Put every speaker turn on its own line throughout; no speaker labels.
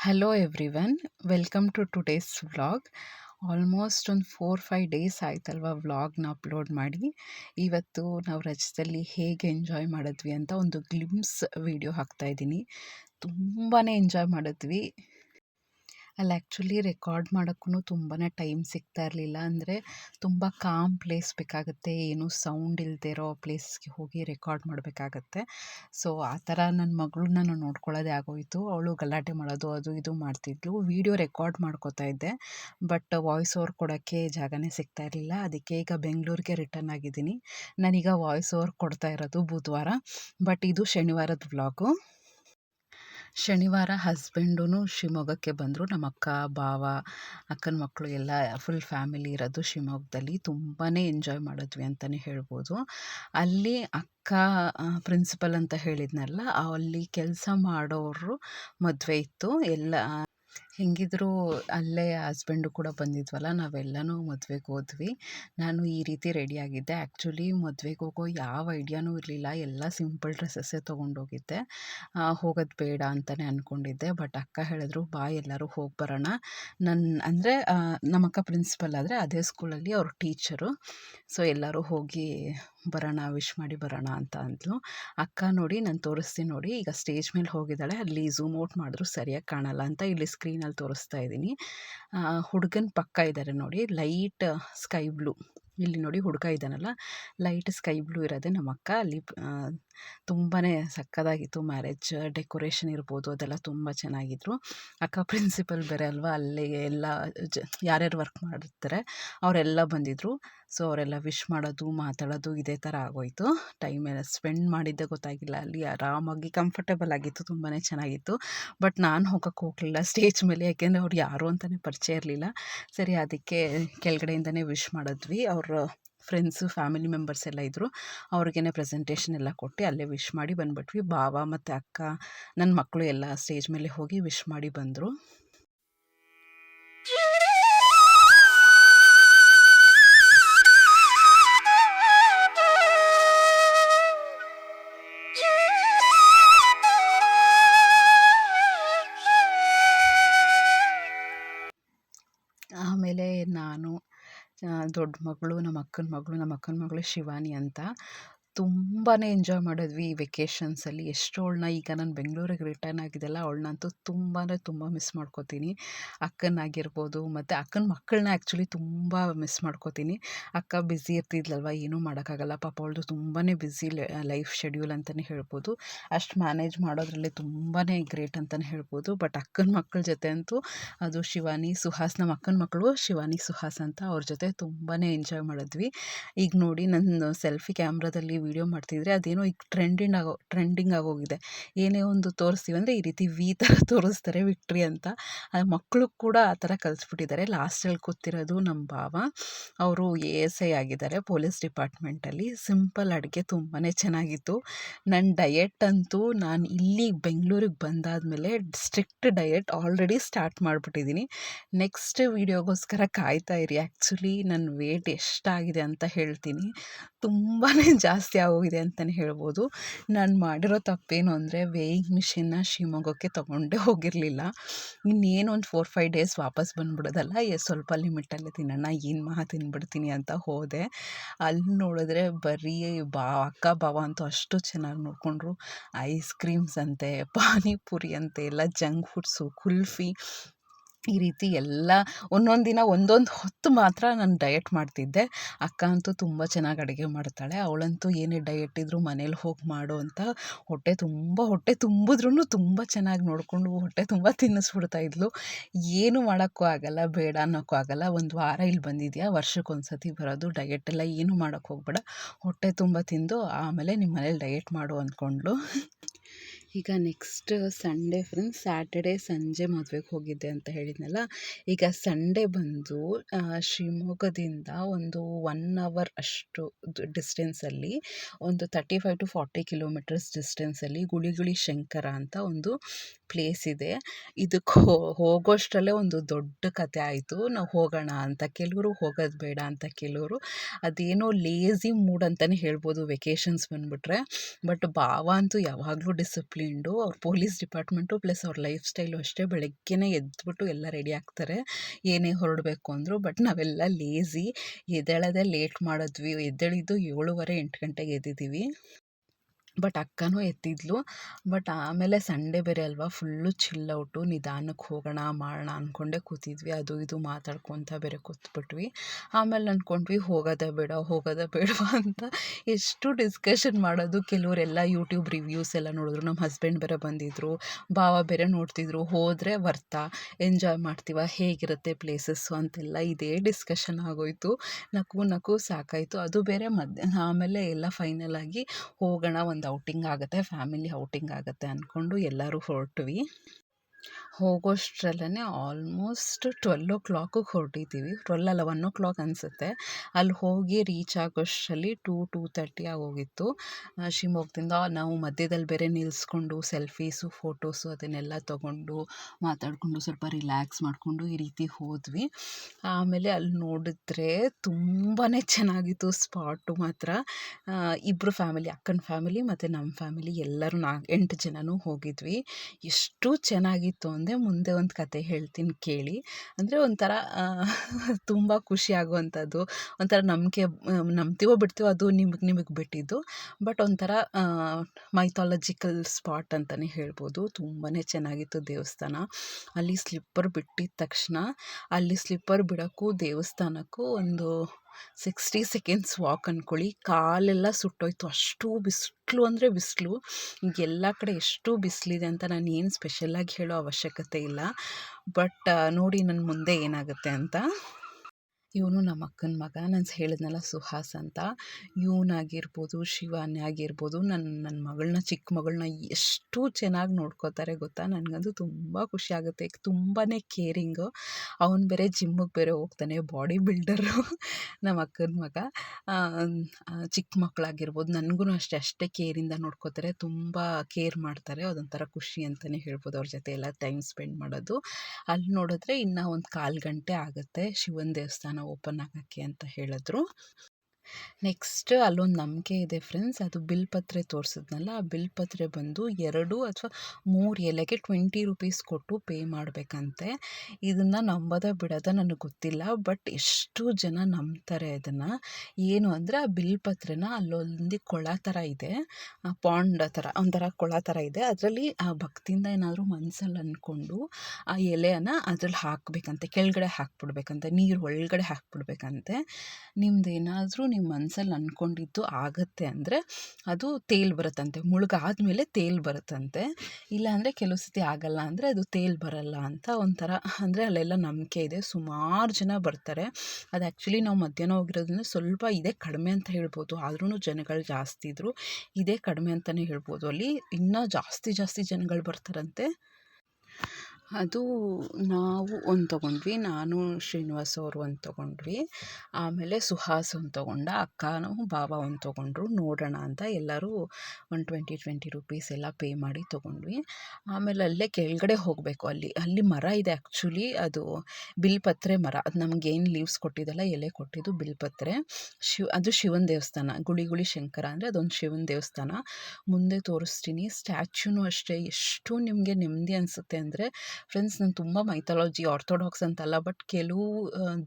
Hello everyone welcome to today's vlog almost ಒಂದು four five days ಆಯ್ತಲ್ವ ವ್ಲಾಗ್ನ upload ಮಾಡಿ. ಇವತ್ತು ನಾವು ರಜದಲ್ಲಿ ಹೇಗೆ ಎಂಜಾಯ್ ಮಾಡಿದ್ವಿ ಅಂತ ಒಂದು ಗ್ಲಿಮ್ಸ್ ವಿಡಿಯೋ ಹಾಕ್ತಾಯಿದ್ದೀನಿ ತುಂಬಾ ಎಂಜಾಯ್ ಮಾಡಿದ್ವಿ. ಅಲ್ಲಿ ಆ್ಯಕ್ಚುಲಿ ರೆಕಾರ್ಡ್ ಮಾಡೋಕ್ಕೂ ತುಂಬಾ ಟೈಮ್ ಸಿಗ್ತಾ ಇರಲಿಲ್ಲ. ಅಂದರೆ ತುಂಬ ಕಾಮ್ ಪ್ಲೇಸ್ ಬೇಕಾಗುತ್ತೆ. ಏನು ಸೌಂಡ್ ಇಲ್ಲದೆ ಇರೋ ಪ್ಲೇಸ್ಗೆ ಹೋಗಿ ರೆಕಾರ್ಡ್ ಮಾಡಬೇಕಾಗತ್ತೆ. ಸೊ ಆ ಥರ ನನ್ನ ಮಗಳನ್ನ ನಾನು ನೋಡ್ಕೊಳ್ಳೋದೇ ಆಗೋಯಿತು. ಅವಳು ಗಲಾಟೆ ಮಾಡೋದು, ಅದು ಇದು ಮಾಡ್ತಿದ್ಲು. ವೀಡಿಯೋ ರೆಕಾರ್ಡ್ ಮಾಡ್ಕೋತಾ ಇದ್ದೆ. ಬಟ್ ವಾಯ್ಸ್ ಓವರ್ ಕೊಡೋಕ್ಕೆ ಜಾಗನೇ ಸಿಗ್ತಾ ಇರಲಿಲ್ಲ. ಅದಕ್ಕೆ ಈಗ ಬೆಂಗಳೂರಿಗೆ ರಿಟರ್ನ್ ಆಗಿದ್ದೀನಿ. ನಾನೀಗ ವಾಯ್ಸ್ ಓವರ್ ಕೊಡ್ತಾ ಇರೋದು ಬುಧವಾರ. ಬಟ್ ಇದು ಶನಿವಾರದ ವ್ಲಾಗು ಶನಿವಾರ ಹಸ್ಬೆಂಡೂ ಶಿವಮೊಗ್ಗಕ್ಕೆ ಬಂದರು. ನಮ್ಮ ಅಕ್ಕ ಭಾವ, ಅಕ್ಕನ ಮಕ್ಕಳು ಎಲ್ಲ ಫುಲ್ ಫ್ಯಾಮಿಲಿ ಇರೋದು ಶಿವಮೊಗ್ಗದಲ್ಲಿ. ತುಂಬಾ ಎಂಜಾಯ್ ಮಾಡಿದ್ವಿ ಅಂತಲೇ ಹೇಳ್ಬೋದು. ಅಲ್ಲಿ ಅಕ್ಕ ಪ್ರಿನ್ಸಿಪಲ್ ಅಂತ ಹೇಳಿದ್ನಲ್ಲ, ಅಲ್ಲಿ ಕೆಲಸ ಮಾಡೋರು ಮದುವೆ ಇತ್ತು. ಎಲ್ಲ ಹೆಂಗಿದ್ರು ಅಲ್ಲೇ ಹಸ್ಬೆಂಡು ಕೂಡ ಬಂದಿದ್ವಲ್ಲ, ನಾವೆಲ್ಲನೂ ಮದ್ವೆಗೆ ಹೋದ್ವಿ. ನಾನು ಈ ರೀತಿ ರೆಡಿಯಾಗಿದ್ದೆ ಆ್ಯಕ್ಚುಲಿ ಮದ್ವೆಗೆ ಹೋಗೋ ಯಾವ ಐಡಿಯಾನೂ ಇರಲಿಲ್ಲ. ಎಲ್ಲ ಸಿಂಪಲ್ ಡ್ರೆಸ್ಸಸ್ಸೇ ತೊಗೊಂಡೋಗಿದ್ದೆ. ಹೋಗೋದು ಬೇಡ ಅಂತಲೇ ಅಂದ್ಕೊಂಡಿದ್ದೆ ಬಟ್ ಅಕ್ಕ ಹೇಳಿದ್ರು, ಬಾ, ಎಲ್ಲರೂ ಹೋಗಿ ಬರೋಣ. ನನ್ನ ಅಂದರೆ ನಮ್ಮಕ್ಕ ಪ್ರಿನ್ಸಿಪಲ್ ಆದರೆ ಅದೇ ಸ್ಕೂಲಲ್ಲಿ ಅವ್ರ ಟೀಚರು. ಸೊ, ಎಲ್ಲರೂ ಹೋಗಿ ಬರೋಣ, ವಿಶ್ ಮಾಡಿ ಬರೋಣ ಅಂತ ಅಂದ್ಲು. ಅಕ್ಕ ನೋಡಿ, ನಾನು ತೋರಿಸ್ತೀನಿ ನೋಡಿ. ಈಗ ಸ್ಟೇಜ್ ಮೇಲೆ ಹೋಗಿದ್ದಾಳೆ. ಅಲ್ಲಿ ಝೂಮ್ ಔಟ್ ಮಾಡಿದ್ರು. ಸರಿಯಾಗಿ ಕಾಣಲ್ಲ ಅಂತ ಇಲ್ಲಿ ಸ್ಕ್ರೀನಲ್ಲಿ ತೋರಿಸ್ತಾ ಇದ್ದೀನಿ. ಹುಡುಗನ ಪಕ್ಕ ಇದ್ದಾರೆ ನೋಡಿ, ಲೈಟ್ ಸ್ಕೈ ಬ್ಲೂ. ಇಲ್ಲಿ ನೋಡಿ ಹುಡುಗ ಇದ್ದಾನಲ್ಲ, ಲೈಟ್ ಸ್ಕೈ ಬ್ಲೂ ಇರೋದೇ ನಮ್ಮ ಅಕ್ಕ ಅಲ್ಲಿ ತುಂಬಾ ಸಕ್ಕದಾಗಿತ್ತು ಮ್ಯಾರೇಜ್, ಡೆಕೋರೇಷನ್ ಇರ್ಬೋದು, ಅದೆಲ್ಲ ತುಂಬ ಚೆನ್ನಾಗಿದ್ರು. ಅಕ್ಕ ಪ್ರಿನ್ಸಿಪಲ್ ಬೇರೆ ಅಲ್ವಾ ಅಲ್ಲಿಗೆ ಎಲ್ಲ ಜ, ಯಾರ್ಯಾರು ವರ್ಕ್ ಮಾಡಿರ್ತಾರೆ ಅವರೆಲ್ಲ ಬಂದಿದ್ದರು ಸೊ, ಅವರೆಲ್ಲ ವಿಶ್ ಮಾಡೋದು, ಮಾತಾಡೋದು ಇದೇ ಥರ ಆಗೋಯಿತು. ಎಲ್ಲ ಸ್ಪೆಂಡ್ ಮಾಡಿದ್ದೆ ಗೊತ್ತಾಗಿಲ್ಲ, ಅಲ್ಲಿ ಆರಾಮಾಗಿ ಕಂಫರ್ಟೇಬಲ್ ಆಗಿತ್ತು ತುಂಬಾ ಚೆನ್ನಾಗಿತ್ತು. ಬಟ್ ನಾನು ಹೋಗೋಕ್ಕೆ ಹೋಗಲಿಲ್ಲ ಸ್ಟೇಜ್ ಮೇಲೆ, ಯಾಕೆಂದರೆ ಅವ್ರು ಯಾರು ಅಂತಲೇ ಪರಿಚಯ ಇರಲಿಲ್ಲ. ಸರಿ, ಅದಕ್ಕೆ ಕೆಳಗಡೆಯಿಂದನೇ ವಿಶ್ ಮಾಡಿದ್ವಿ. ಅವರು ಫ್ರೆಂಡ್ಸು ಫ್ಯಾಮಿಲಿ ಮೆಂಬರ್ಸ್ ಎಲ್ಲ ಇದ್ದರು ಅವ್ರಿಗೇ ಪ್ರೆಸೆಂಟೇಷನ್ ಎಲ್ಲ ಕೊಟ್ಟು ಅಲ್ಲೇ ವಿಶ್ ಮಾಡಿ ಬಂದುಬಿಟ್ವಿ. ಬಾವ ಮತ್ತು ಅಕ್ಕ ನನ್ನ ಮಕ್ಕಳು ಎಲ್ಲ ಸ್ಟೇಜ್ ಮೇಲೆ ಹೋಗಿ ವಿಶ್ ಮಾಡಿ ಬಂದರು. ಆಮೇಲೆ ನಾನು ದೊಡ್ಡ ಮಗಳು ನಮ್ಮ ಅಕ್ಕನ ಮಗಳು ನಮ್ಮ ಅಕ್ಕನ ಮಗಳು ಶಿವಾನಿ ಅಂತ. ತುಂಬಾ ಎಂಜಾಯ್ ಮಾಡಿದ್ವಿ ಈ ವೆಕೇಷನ್ಸಲ್ಲಿ. ಎಷ್ಟು ಅವಳನ್ನ ಈಗ ನಾನು ಬೆಂಗಳೂರಿಗೆ ರಿಟರ್ನ್ ಆಗಿದ್ದೆಲ್ಲ ಅವಳನ್ನಂತೂ ತುಂಬಾ ತುಂಬ ಮಿಸ್ ಮಾಡ್ಕೋತೀನಿ. ಅಕ್ಕನಾಗಿರ್ಬೋದು ಮತ್ತು ಅಕ್ಕನ ಮಕ್ಕಳನ್ನ ಆ್ಯಕ್ಚುಲಿ ತುಂಬ ಮಿಸ್ ಮಾಡ್ಕೋತೀನಿ. ಅಕ್ಕ ಬ್ಯುಸಿ ಇರ್ತಿದ್ಲಲ್ವ, ಏನೂ ಮಾಡೋಕ್ಕಾಗಲ್ಲ. ಪಾಪ ಅವಳದು ತುಂಬಾ ಬ್ಯುಸಿ ಲೈಫ್ ಶೆಡ್ಯೂಲ್ ಅಂತಲೇ ಹೇಳ್ಬೋದು. ಅಷ್ಟು ಮ್ಯಾನೇಜ್ ಮಾಡೋದ್ರಲ್ಲಿ ತುಂಬಾ ಗ್ರೇಟ್ ಅಂತಲೇ ಹೇಳ್ಬೋದು. ಬಟ್ ಅಕ್ಕನ ಮಕ್ಕಳ ಜೊತೆ ಅಂತೂ ಅದು ಶಿವಾನಿ ಸುಹಾಸ್ ನಮ್ಮ ಅಕ್ಕನ ಮಕ್ಕಳು ಶಿವಾನಿ ಸುಹಾಸ್ ಅಂತ ಅವ್ರ ಜೊತೆ ತುಂಬಾ ಎಂಜಾಯ್ ಮಾಡಿದ್ವಿ. ಈಗ ನೋಡಿ ನನ್ನ ಸೆಲ್ಫಿ ಕ್ಯಾಮ್ರಾದಲ್ಲಿ ವೀಡಿಯೋ ಮಾಡ್ತಿದ್ರೆ ಅದೇನೋ ಈಗ ಟ್ರೆಂಡಿಂಗ್ ಆಗೋ ಟ್ರೆಂಡಿಂಗ್ ಆಗೋಗಿದೆ. ಏನೇ ಒಂದು ತೋರಿಸ್ತೀವಿ ಅಂದರೆ ಈ ರೀತಿ ವಿ ಥರ ತೋರಿಸ್ತಾರೆ ವಿಕ್ಟ್ರಿ ಅಂತ. ಅದು ಮಕ್ಕಳು ಕೂಡ ಆ ಥರ ಕಲಿಸ್ಬಿಟ್ಟಿದ್ದಾರೆ. ಲಾಸ್ಟಲ್ಲಿ ಕೂತಿರೋದು ನಮ್ಮ ಭಾವ. ಅವರು ಎ ಎಸ್ ಐ ಆಗಿದ್ದಾರೆ ಪೊಲೀಸ್ ಡಿಪಾರ್ಟ್ಮೆಂಟಲ್ಲಿ ಸಿಂಪಲ್ ಅಡುಗೆ ತುಂಬಾ ಚೆನ್ನಾಗಿತ್ತು. ನನ್ನ ಡಯೆಟ್ ಅಂತೂ ನಾನು ಇಲ್ಲಿ ಬೆಂಗಳೂರಿಗೆ ಬಂದಾದಮೇಲೆ ಸ್ಟ್ರಿಕ್ಟ್ ಡಯೆಟ್ ಆಲ್ರೆಡಿ ಸ್ಟಾರ್ಟ್ ಮಾಡಿಬಿಟ್ಟಿದ್ದೀನಿ. ನೆಕ್ಸ್ಟ್ ವೀಡಿಯೋಗೋಸ್ಕರ ಕಾಯ್ತಾ ಇರಿ. ಆ್ಯಕ್ಚುಲಿ ನನ್ನ ವೇಟ್ ಎಷ್ಟಾಗಿದೆ ಅಂತ ಹೇಳ್ತೀನಿ. ತುಂಬಾ ಜಾಸ್ತಿ ಆಗೋಗಿದೆ ಅಂತಲೇ ಹೇಳ್ಬೋದು. ನಾನು ಮಾಡಿರೋ ತಪ್ಪೇನು ಅಂದರೆ ವೇಯಿಂಗ್ ಮಿಷಿನ್ನ ಶಿವಮೊಗ್ಗಕ್ಕೆ ತೊಗೊಂಡೇ ಹೋಗಿರಲಿಲ್ಲ. ಇನ್ನೇನು ಒಂದು ಫೋರ್ ಫೈವ್ ಡೇಸ್ ವಾಪಸ್ ಬಂದುಬಿಡೋದಲ್ಲ ಎ ಸ್ವಲ್ಪ ಲಿಮಿಟಲ್ಲೇ ತಿನ್ನೋಣ, ಏನು ಮಹಾ ತಿನ್ಬಿಡ್ತೀನಿ ಅಂತ ಹೋದೆ. ಅಲ್ಲಿ ನೋಡಿದ್ರೆ ಬರೀ ಬಾ, ಅಕ್ಕ ಬಾವ ಅಂತೂ ಅಷ್ಟು ಚೆನ್ನಾಗಿ ನೋಡಿಕೊಂಡ್ರು. ಐಸ್ ಕ್ರೀಮ್ಸ್ ಅಂತೆ, ಪಾನಿಪುರಿ ಅಂತೆ, ಎಲ್ಲ ಜಂಕ್ ಫುಡ್ಸು ಕುಲ್ಫಿ ಈ ರೀತಿ ಎಲ್ಲ ಒಂದೊಂದು ದಿನ ಒಂದೊಂದು ಹೊತ್ತು ಮಾತ್ರ ನಾನು ಡಯಟ್ ಮಾಡ್ತಿದ್ದೆ. ಅಕ್ಕ ಅಂತೂ ತುಂಬ ಚೆನ್ನಾಗಿ ಅಡುಗೆ ಮಾಡ್ತಾಳೆ. ಅವಳಂತೂ ಏನೇ ಡಯಟ್ ಇದ್ದರೂ ಮನೇಲಿ ಹೋಗಿ ಮಾಡು ಅಂತ ಹೊಟ್ಟೆ ತುಂಬ, ಹೊಟ್ಟೆ ತುಂಬಿದ್ರೂ ತುಂಬ ಚೆನ್ನಾಗಿ ನೋಡಿಕೊಂಡು ಹೊಟ್ಟೆ ತುಂಬ ತಿನ್ನಿಸ್ಬಿಡ್ತಾ ಇದ್ಲು. ಏನು ಮಾಡೋಕ್ಕೂ ಆಗಲ್ಲ, ಬೇಡ ಅನ್ನೋಕ್ಕೂ ಆಗಲ್ಲ. ಒಂದು ವಾರ ಇಲ್ಲಿ ಬಂದಿದೆಯಾ ವರ್ಷಕ್ಕೊಂದು ಸತಿ ಬರೋದು ಡಯೆಟ್ಟೆಲ್ಲ ಏನು ಮಾಡೋಕ್ಕೆ ಹೋಗ್ಬೇಡ. ಹೊಟ್ಟೆ ತುಂಬ ತಿಂದು ಆಮೇಲೆ ನಿಮ್ಮ ಮನೇಲಿ ಡಯೆಟ್ ಮಾಡು ಅಂದ್ಕೊಂಡ್ಳು. ಈಗ ನೆಕ್ಸ್ಟ್ ಸಂಡೇ ಫ್ರೆಂಡ್ಸ್ ಸ್ಯಾಟರ್ಡೇ ಸಂಜೆ ಮದುವೆಗೆ ಹೋಗಿದ್ದೆ ಅಂತ ಹೇಳಿದ್ನಲ್ಲ, ಈಗ ಸಂಡೇ ಬಂದು ಶಿವಮೊಗ್ಗದಿಂದ ಒಂದು ಒನ್ ಅವರ್ ಅಷ್ಟು ಡಿಸ್ಟೆನ್ಸಲ್ಲಿ ಒಂದು thirty five to forty kilometres ಡಿಸ್ಟೆನ್ಸಲ್ಲಿ Guliguli Shankara ಅಂತ ಒಂದು ಪ್ಲೇಸ್ ಇದೆ. ಇದಕ್ಕೆ ಹೋಗೋಷ್ಟರಲ್ಲೇ ಒಂದು ದೊಡ್ಡ ಕತೆ ಆಯಿತು. ನಾವು ಹೋಗೋಣ ಅಂತ ಕೆಲವರು, ಹೋಗೋದು ಬೇಡ ಅಂತ ಕೆಲವರು. ಅದೇನೋ ಲೇಝಿ ಮೂಡ್ ಅಂತಲೇ ಹೇಳ್ಬೋದು ವೆಕೇಷನ್ಸ್ ಬಂದುಬಿಟ್ರೆ. ಬಟ್ ಭಾವ ಅಂತೂ ಯಾವಾಗಲೂ ಡಿಸಿಪ್ಲಿನ್ಡು ಅವ್ರ ಪೊಲೀಸ್ ಡಿಪಾರ್ಟ್ಮೆಂಟು ಪ್ಲಸ್ ಅವ್ರ ಲೈಫ್ ಸ್ಟೈಲು ಅಷ್ಟೇ ಬೆಳಗ್ಗೆನೇ ಎದ್ಬಿಟ್ಟು ಎಲ್ಲ ರೆಡಿ ಆಗ್ತಾರೆ. ಏನೇ ಹೊರಡಬೇಕು ಅಂದರು. ಬಟ್ ನಾವೆಲ್ಲ ಲೇಝಿ ಎದ್ದೇಳೋದೇ ಲೇಟ್ ಮಾಡಿದ್ವಿ. ಎದ್ದೇಳಿದ್ದು ಏಳುವರೆ ಎಂಟು ಗಂಟೆಗೆ ಎದ್ದಿದ್ದೀವಿ. ಬಟ್ ಅಕ್ಕನೂ ಎತ್ತಿದ್ಲು. ಬಟ್ ಆಮೇಲೆ ಸಂಡೇ ಬೇರೆ ಅಲ್ವಾ ಫುಲ್ಲು ಚಿಲ್ ನಿಧಾನಕ್ಕೆ ಹೋಗೋಣ, ಮಾಡೋಣ ಅಂದ್ಕೊಂಡೆ ಕೂತಿದ್ವಿ. ಅದು ಇದು ಮಾತಾಡ್ಕೊತ ಬೇರೆ ಕೂತ್ಬಿಟ್ವಿ. ಆಮೇಲೆ ಅಂದ್ಕೊಂಡ್ವಿ ಹೋಗೋದಾ ಬೇಡ, ಹೋಗೋದಾ ಬೇಡವಾ ಅಂತ ಎಷ್ಟು ಡಿಸ್ಕಷನ್ ಮಾಡೋದು. ಕೆಲವರೆಲ್ಲ ಯೂಟ್ಯೂಬ್ ರಿವ್ಯೂಸ್ ಎಲ್ಲ ನೋಡಿದ್ರು. ನಮ್ಮ ಹಸ್ಬೆಂಡ್ ಬೇರೆ ಬಂದಿದ್ದರು ಭಾವ ಬೇರೆ ನೋಡ್ತಿದ್ರು. ಹೋದರೆ ವರ್ತಾ ಎಂಜಾಯ್ ಮಾಡ್ತೀವ, ಹೇಗಿರುತ್ತೆ ಪ್ಲೇಸಸ್ಸು ಅಂತೆಲ್ಲ ಇದೇ ಡಿಸ್ಕಷನ್ ಆಗೋಯಿತು. ನಕ್ಕು ನಕ್ಕು ಸಾಕಾಯಿತು. ಅದು ಬೇರೆ ಮಧ್ಯಾಹ್ನ, ಆಮೇಲೆ ಎಲ್ಲ ಫೈನಲ್ ಆಗಿ ಹೋಗೋಣ ಒಂದು ಔಟಿಂಗ್ ಆಗುತ್ತೆ ಫ್ಯಾಮಿಲಿ ಔಟಿಂಗ್ ಆಗುತ್ತೆ ಅಂದ್ಕೊಂಡು ಎಲ್ಲರೂ ಹೊರಟ್ವಿ. ಹೋಗೋಷ್ಟ್ರಲ್ಲೇ ಆಲ್ಮೋಸ್ಟ್ ಟ್ವೆಲ್ ಓ ಕ್ಲಾಕಿಗೆ ಹೊರಟಿದ್ದೀವಿ ಟ್ವೆಲ್ ಅಲ್ಲ, ಒನ್ ಓ ಕ್ಲಾಕ್ ಅನಿಸುತ್ತೆ. ಅಲ್ಲಿ ಹೋಗಿ ರೀಚ್ ಆಗೋಷ್ಟರಲ್ಲಿ ಟೂ ಟೂ ತರ್ಟಿ ಆಗೋಗಿತ್ತು. ಶಿವಮೊಗ್ಗದಿಂದ ನಾವು ಮಧ್ಯದಲ್ಲಿ ಬೇರೆ ನಿಲ್ಲಿಸ್ಕೊಂಡು ಸೆಲ್ಫೀಸು, ಫೋಟೋಸು ಅದನ್ನೆಲ್ಲ ತೊಗೊಂಡು ಮಾತಾಡಿಕೊಂಡು ಸ್ವಲ್ಪ ರಿಲ್ಯಾಕ್ಸ್ ಮಾಡಿಕೊಂಡು ಈ ರೀತಿ ಹೋದ್ವಿ. ಆಮೇಲೆ ಅಲ್ಲಿ ನೋಡಿದ್ರೆ ತುಂಬಾ ಚೆನ್ನಾಗಿತ್ತು ಸ್ಪಾಟು ಮಾತ್ರ. ಇಬ್ಬರು ಫ್ಯಾಮಿಲಿ, ಅಕ್ಕನ ಫ್ಯಾಮಿಲಿ ಮತ್ತು ನಮ್ಮ ಫ್ಯಾಮಿಲಿ ಎಲ್ಲರೂ ನಾ, ಎಂಟು ಜನನೂ ಹೋಗಿದ್ವಿ. ಎಷ್ಟು ಚೆನ್ನಾಗಿತ್ತು ಅಂದರೆ ಮುಂದೆ ಒಂದು ಕತೆ ಹೇಳ್ತೀನಿ ಕೇಳಿ. ಅಂದರೆ ಒಂಥರ ತುಂಬ ಖುಷಿ ಆಗುವಂಥದ್ದು. ಒಂಥರ ನಂಬಿಕೆ, ನಂಬ್ತೀವೋ ಬಿಡ್ತೀವೋ ಅದು ನಿಮಗೆ ನಿಮಗೆ ಬಿಟ್ಟಿದ್ದು. ಬಟ್ ಒಂಥರ ಮೈಥಾಲಜಿಕಲ್ ಸ್ಪಾಟ್ ಅಂತಲೇ ಹೇಳ್ಬೋದು. ತುಂಬಾ ಚೆನ್ನಾಗಿತ್ತು ದೇವಸ್ಥಾನ. ಅಲ್ಲಿ ಸ್ಲಿಪ್ಪರ್ ಬಿಟ್ಟಿದ ತಕ್ಷಣ, ಅಲ್ಲಿ ಸ್ಲಿಪ್ಪರ್ ಬಿಡೋಕ್ಕೂ ದೇವಸ್ಥಾನಕ್ಕೂ ಒಂದು ಸಿಕ್ಸ್ಟಿ ಸೆಕೆಂಡ್ಸ್ ವಾಕ್ ಅಂದ್ಕೊಳ್ಳಿ ಕಾಲೆಲ್ಲ ಸುಟ್ಟೋಯ್ತು. ಅಷ್ಟು ಬಿಸಿಲು ಅಂದರೆ ಬಿಸಿಲು. ಎಲ್ಲ ಕಡೆ ಎಷ್ಟು ಬಿಸಿಲಿದೆ ಅಂತ ನಾನು ಏನು ಸ್ಪೆಷಲ್ಲಾಗಿ ಹೇಳೋ ಅವಶ್ಯಕತೆ ಇಲ್ಲ. ಬಟ್ ನೋಡಿ ನನ್ನ ಮುಂದೆ ಏನಾಗುತ್ತೆ ಅಂತ. ಇವನು ನಮ್ಮ ಅಕ್ಕನ ಮಗ. ನಾನು ಹೇಳಿದ್ನಲ್ಲ ಸುಹಾಸ್ ಅಂತ. ಇವನಾಗಿರ್ಬೋದು, ಶಿವಾನೇ ಆಗಿರ್ಬೋದು ನನ್ನ ನನ್ನ ಮಗಳನ್ನ ಚಿಕ್ಕ ಮಗಳನ್ನ ಎಷ್ಟು ಚೆನ್ನಾಗಿ ನೋಡ್ಕೋತಾರೆ ಗೊತ್ತಾ? ನನಗಂತೂ ತುಂಬ ಖುಷಿ ಆಗುತ್ತೆ. ತುಂಬಾ ಕೇರಿಂಗು. ಅವನು ಬೇರೆ ಜಿಮ್ಮಿಗೆ ಬೇರೆ ಹೋಗ್ತಾನೆ, ಬಾಡಿ ಬಿಲ್ಡರು ನಮ್ಮ ಅಕ್ಕನ ಮಗ. ಚಿಕ್ಕ ಮಕ್ಕಳಾಗಿರ್ಬೋದು ನನಗೂ ಅಷ್ಟೇ ಅಷ್ಟೇ ಕೇರಿಂದ ನೋಡ್ಕೋತಾರೆ. ತುಂಬ ಕೇರ್ ಮಾಡ್ತಾರೆ. ಅದೊಂಥರ ಖುಷಿ ಅಂತಲೇ ಹೇಳ್ಬೋದು ಅವ್ರ ಜೊತೆ ಎಲ್ಲ ಟೈಮ್ ಸ್ಪೆಂಡ್ ಮಾಡೋದು. ಅಲ್ಲಿ ನೋಡಿದ್ರೆ ಇನ್ನೂ ಒಂದು ಕಾಲು ಗಂಟೆ ಆಗುತ್ತೆ ಶಿವನ ದೇವಸ್ಥಾನ ಓಪನ್ ಆಗೋಕ್ಕೆ ಅಂತ ಹೇಳಿದ್ರು. ನೆಕ್ಸ್ಟ್ ಅಲ್ಲೊಂದು ನಂಬಿಕೆ ಇದೆ ಫ್ರೆಂಡ್ಸ್, ಅದು ಬಿಲ್ಪತ್ರೆ ತೋರಿಸಿದ್ನಲ್ಲ, ಆ ಬಿಲ್ಪತ್ರೆ ಬಂದು ಎರಡು ಅಥವಾ ಮೂರು ಎಲೆಗೆ ಟ್ವೆಂಟಿ ರುಪೀಸ್ ಕೊಟ್ಟು ಪೇ ಮಾಡಬೇಕಂತೆ. ಇದನ್ನು ನಂಬೋದ ಬಿಡೋದ ನನಗೆ ಗೊತ್ತಿಲ್ಲ, ಬಟ್ ಎಷ್ಟು ಜನ ನಂಬ್ತಾರೆ ಅದನ್ನು ಏನು ಅಂದರೆ ಆ ಬಿಲ್ಪತ್ರೆನ ಅಲ್ಲೊಂದು ಕೊಳ ಥರ ಇದೆ ಪಾಂಡ್ ಥರ ಒಂಥರ ಕೊಳ ಥರ ಇದೆ. ಅದರಲ್ಲಿ ಆ ಭಕ್ತಿಯಿಂದ ಏನಾದರೂ ಮನಸ್ಸಲ್ಲಿ ಅಂದ್ಕೊಂಡು ಆ ಎಲೆಯನ್ನು ಅದ್ರಲ್ಲಿ ಹಾಕಬೇಕಂತೆ, ಕೆಳಗಡೆ ಹಾಕ್ಬಿಡ್ಬೇಕಂತೆ, ನೀರು ಒಳಗಡೆ ಹಾಕ್ಬಿಡ್ಬೇಕಂತೆ. ನಿಮ್ದೇನಾದರೂ ನೀವು ಮನಸ್ಸಲ್ಲಿ ಅಂದ್ಕೊಂಡಿದ್ದು ಆಗುತ್ತೆ ಅಂದರೆ ಅದು ತೇಲ್ ಬರುತ್ತಂತೆ. ಮುಳುಗಾದ್ಮೇಲೆ ತೇಲ್ ಬರುತ್ತಂತೆ. ಇಲ್ಲಾಂದರೆ ಕೆಲವು ಸತಿ ಆಗಲ್ಲ ಅಂದರೆ ಅದು ತೇಲ್ ಬರಲ್ಲ ಅಂತ ಒಂಥರ ಅಂದರೆ ಅಲ್ಲೆಲ್ಲ ನಂಬಿಕೆ ಇದೆ. ಸುಮಾರು ಜನ ಬರ್ತಾರೆ. ಅದು ಆ್ಯಕ್ಚುಲಿ ನಾವು ಮಧ್ಯಾಹ್ನ ಹೋಗಿರೋದ್ರಿಂದ ಸ್ವಲ್ಪ ಇದೇ ಕಡಿಮೆ ಅಂತ ಹೇಳ್ಬೋದು. ಆದ್ರೂ ಜನಗಳು ಜಾಸ್ತಿ ಇದ್ದರು ಇದೇ ಕಡಿಮೆ ಅಂತಲೇ ಹೇಳ್ಬೋದು. ಅಲ್ಲಿ ಇನ್ನೂ ಜಾಸ್ತಿ ಜಾಸ್ತಿ ಜನಗಳು ಬರ್ತಾರಂತೆ. ಅದು ನಾವು ಒಂದು ತೊಗೊಂಡ್ವಿ, ನಾನು ಶ್ರೀನಿವಾಸ್ ಅವರು ಒಂದು ತೊಗೊಂಡ್ವಿ, ಆಮೇಲೆ ಸುಹಾಸ್ ಒಂದು ತೊಗೊಂಡ, ಅಕ್ಕನೂ ಬಾವ ಒಂದು ತೊಗೊಂಡ್ರು, ನೋಡೋಣ ಅಂತ ಎಲ್ಲರೂ ಒನ್ ಟ್ವೆಂಟಿ ಟ್ವೆಂಟಿ ರುಪೀಸ್ ಎಲ್ಲ ಪೇ ಮಾಡಿ ತೊಗೊಂಡ್ವಿ. ಆಮೇಲೆ ಅಲ್ಲೇ ಕೆಳಗಡೆ ಹೋಗಬೇಕು ಅಲ್ಲಿ ಅಲ್ಲಿ ಮರ ಇದೆ ಆ್ಯಕ್ಚುಲಿ, ಅದು ಬಿಲ್ಪತ್ರೆ ಮರ, ಅದು ನಮಗೇನು ಲೀವ್ಸ್ ಕೊಟ್ಟಿದ್ದಲ್ಲ, ಎಲೆ ಕೊಟ್ಟಿದ್ದು ಬಿಲ್ಪತ್ರೆ ಶಿವ, ಅದು ಶಿವನ ದೇವಸ್ಥಾನ, ಗುಳಿ ಗುಳಿ ಶಂಕರ ಅಂದರೆ ಅದೊಂದು ಶಿವನ ದೇವಸ್ಥಾನ. ಮುಂದೆ ತೋರಿಸ್ತೀನಿ, ಸ್ಟ್ಯಾಚ್ಯೂನು ಅಷ್ಟೇ, ಎಷ್ಟು ನಿಮಗೆ ನೆಮ್ಮದಿ ಅನಿಸುತ್ತೆ ಅಂದರೆ ಫ್ರೆಂಡ್ಸ್ ನಾನು ತುಂಬ ಮೈಥಾಲಜಿ, ಆರ್ಥೋಡಾಕ್ಸ್ ಅಂತಲ್ಲ, ಬಟ್ ಕೆಲವು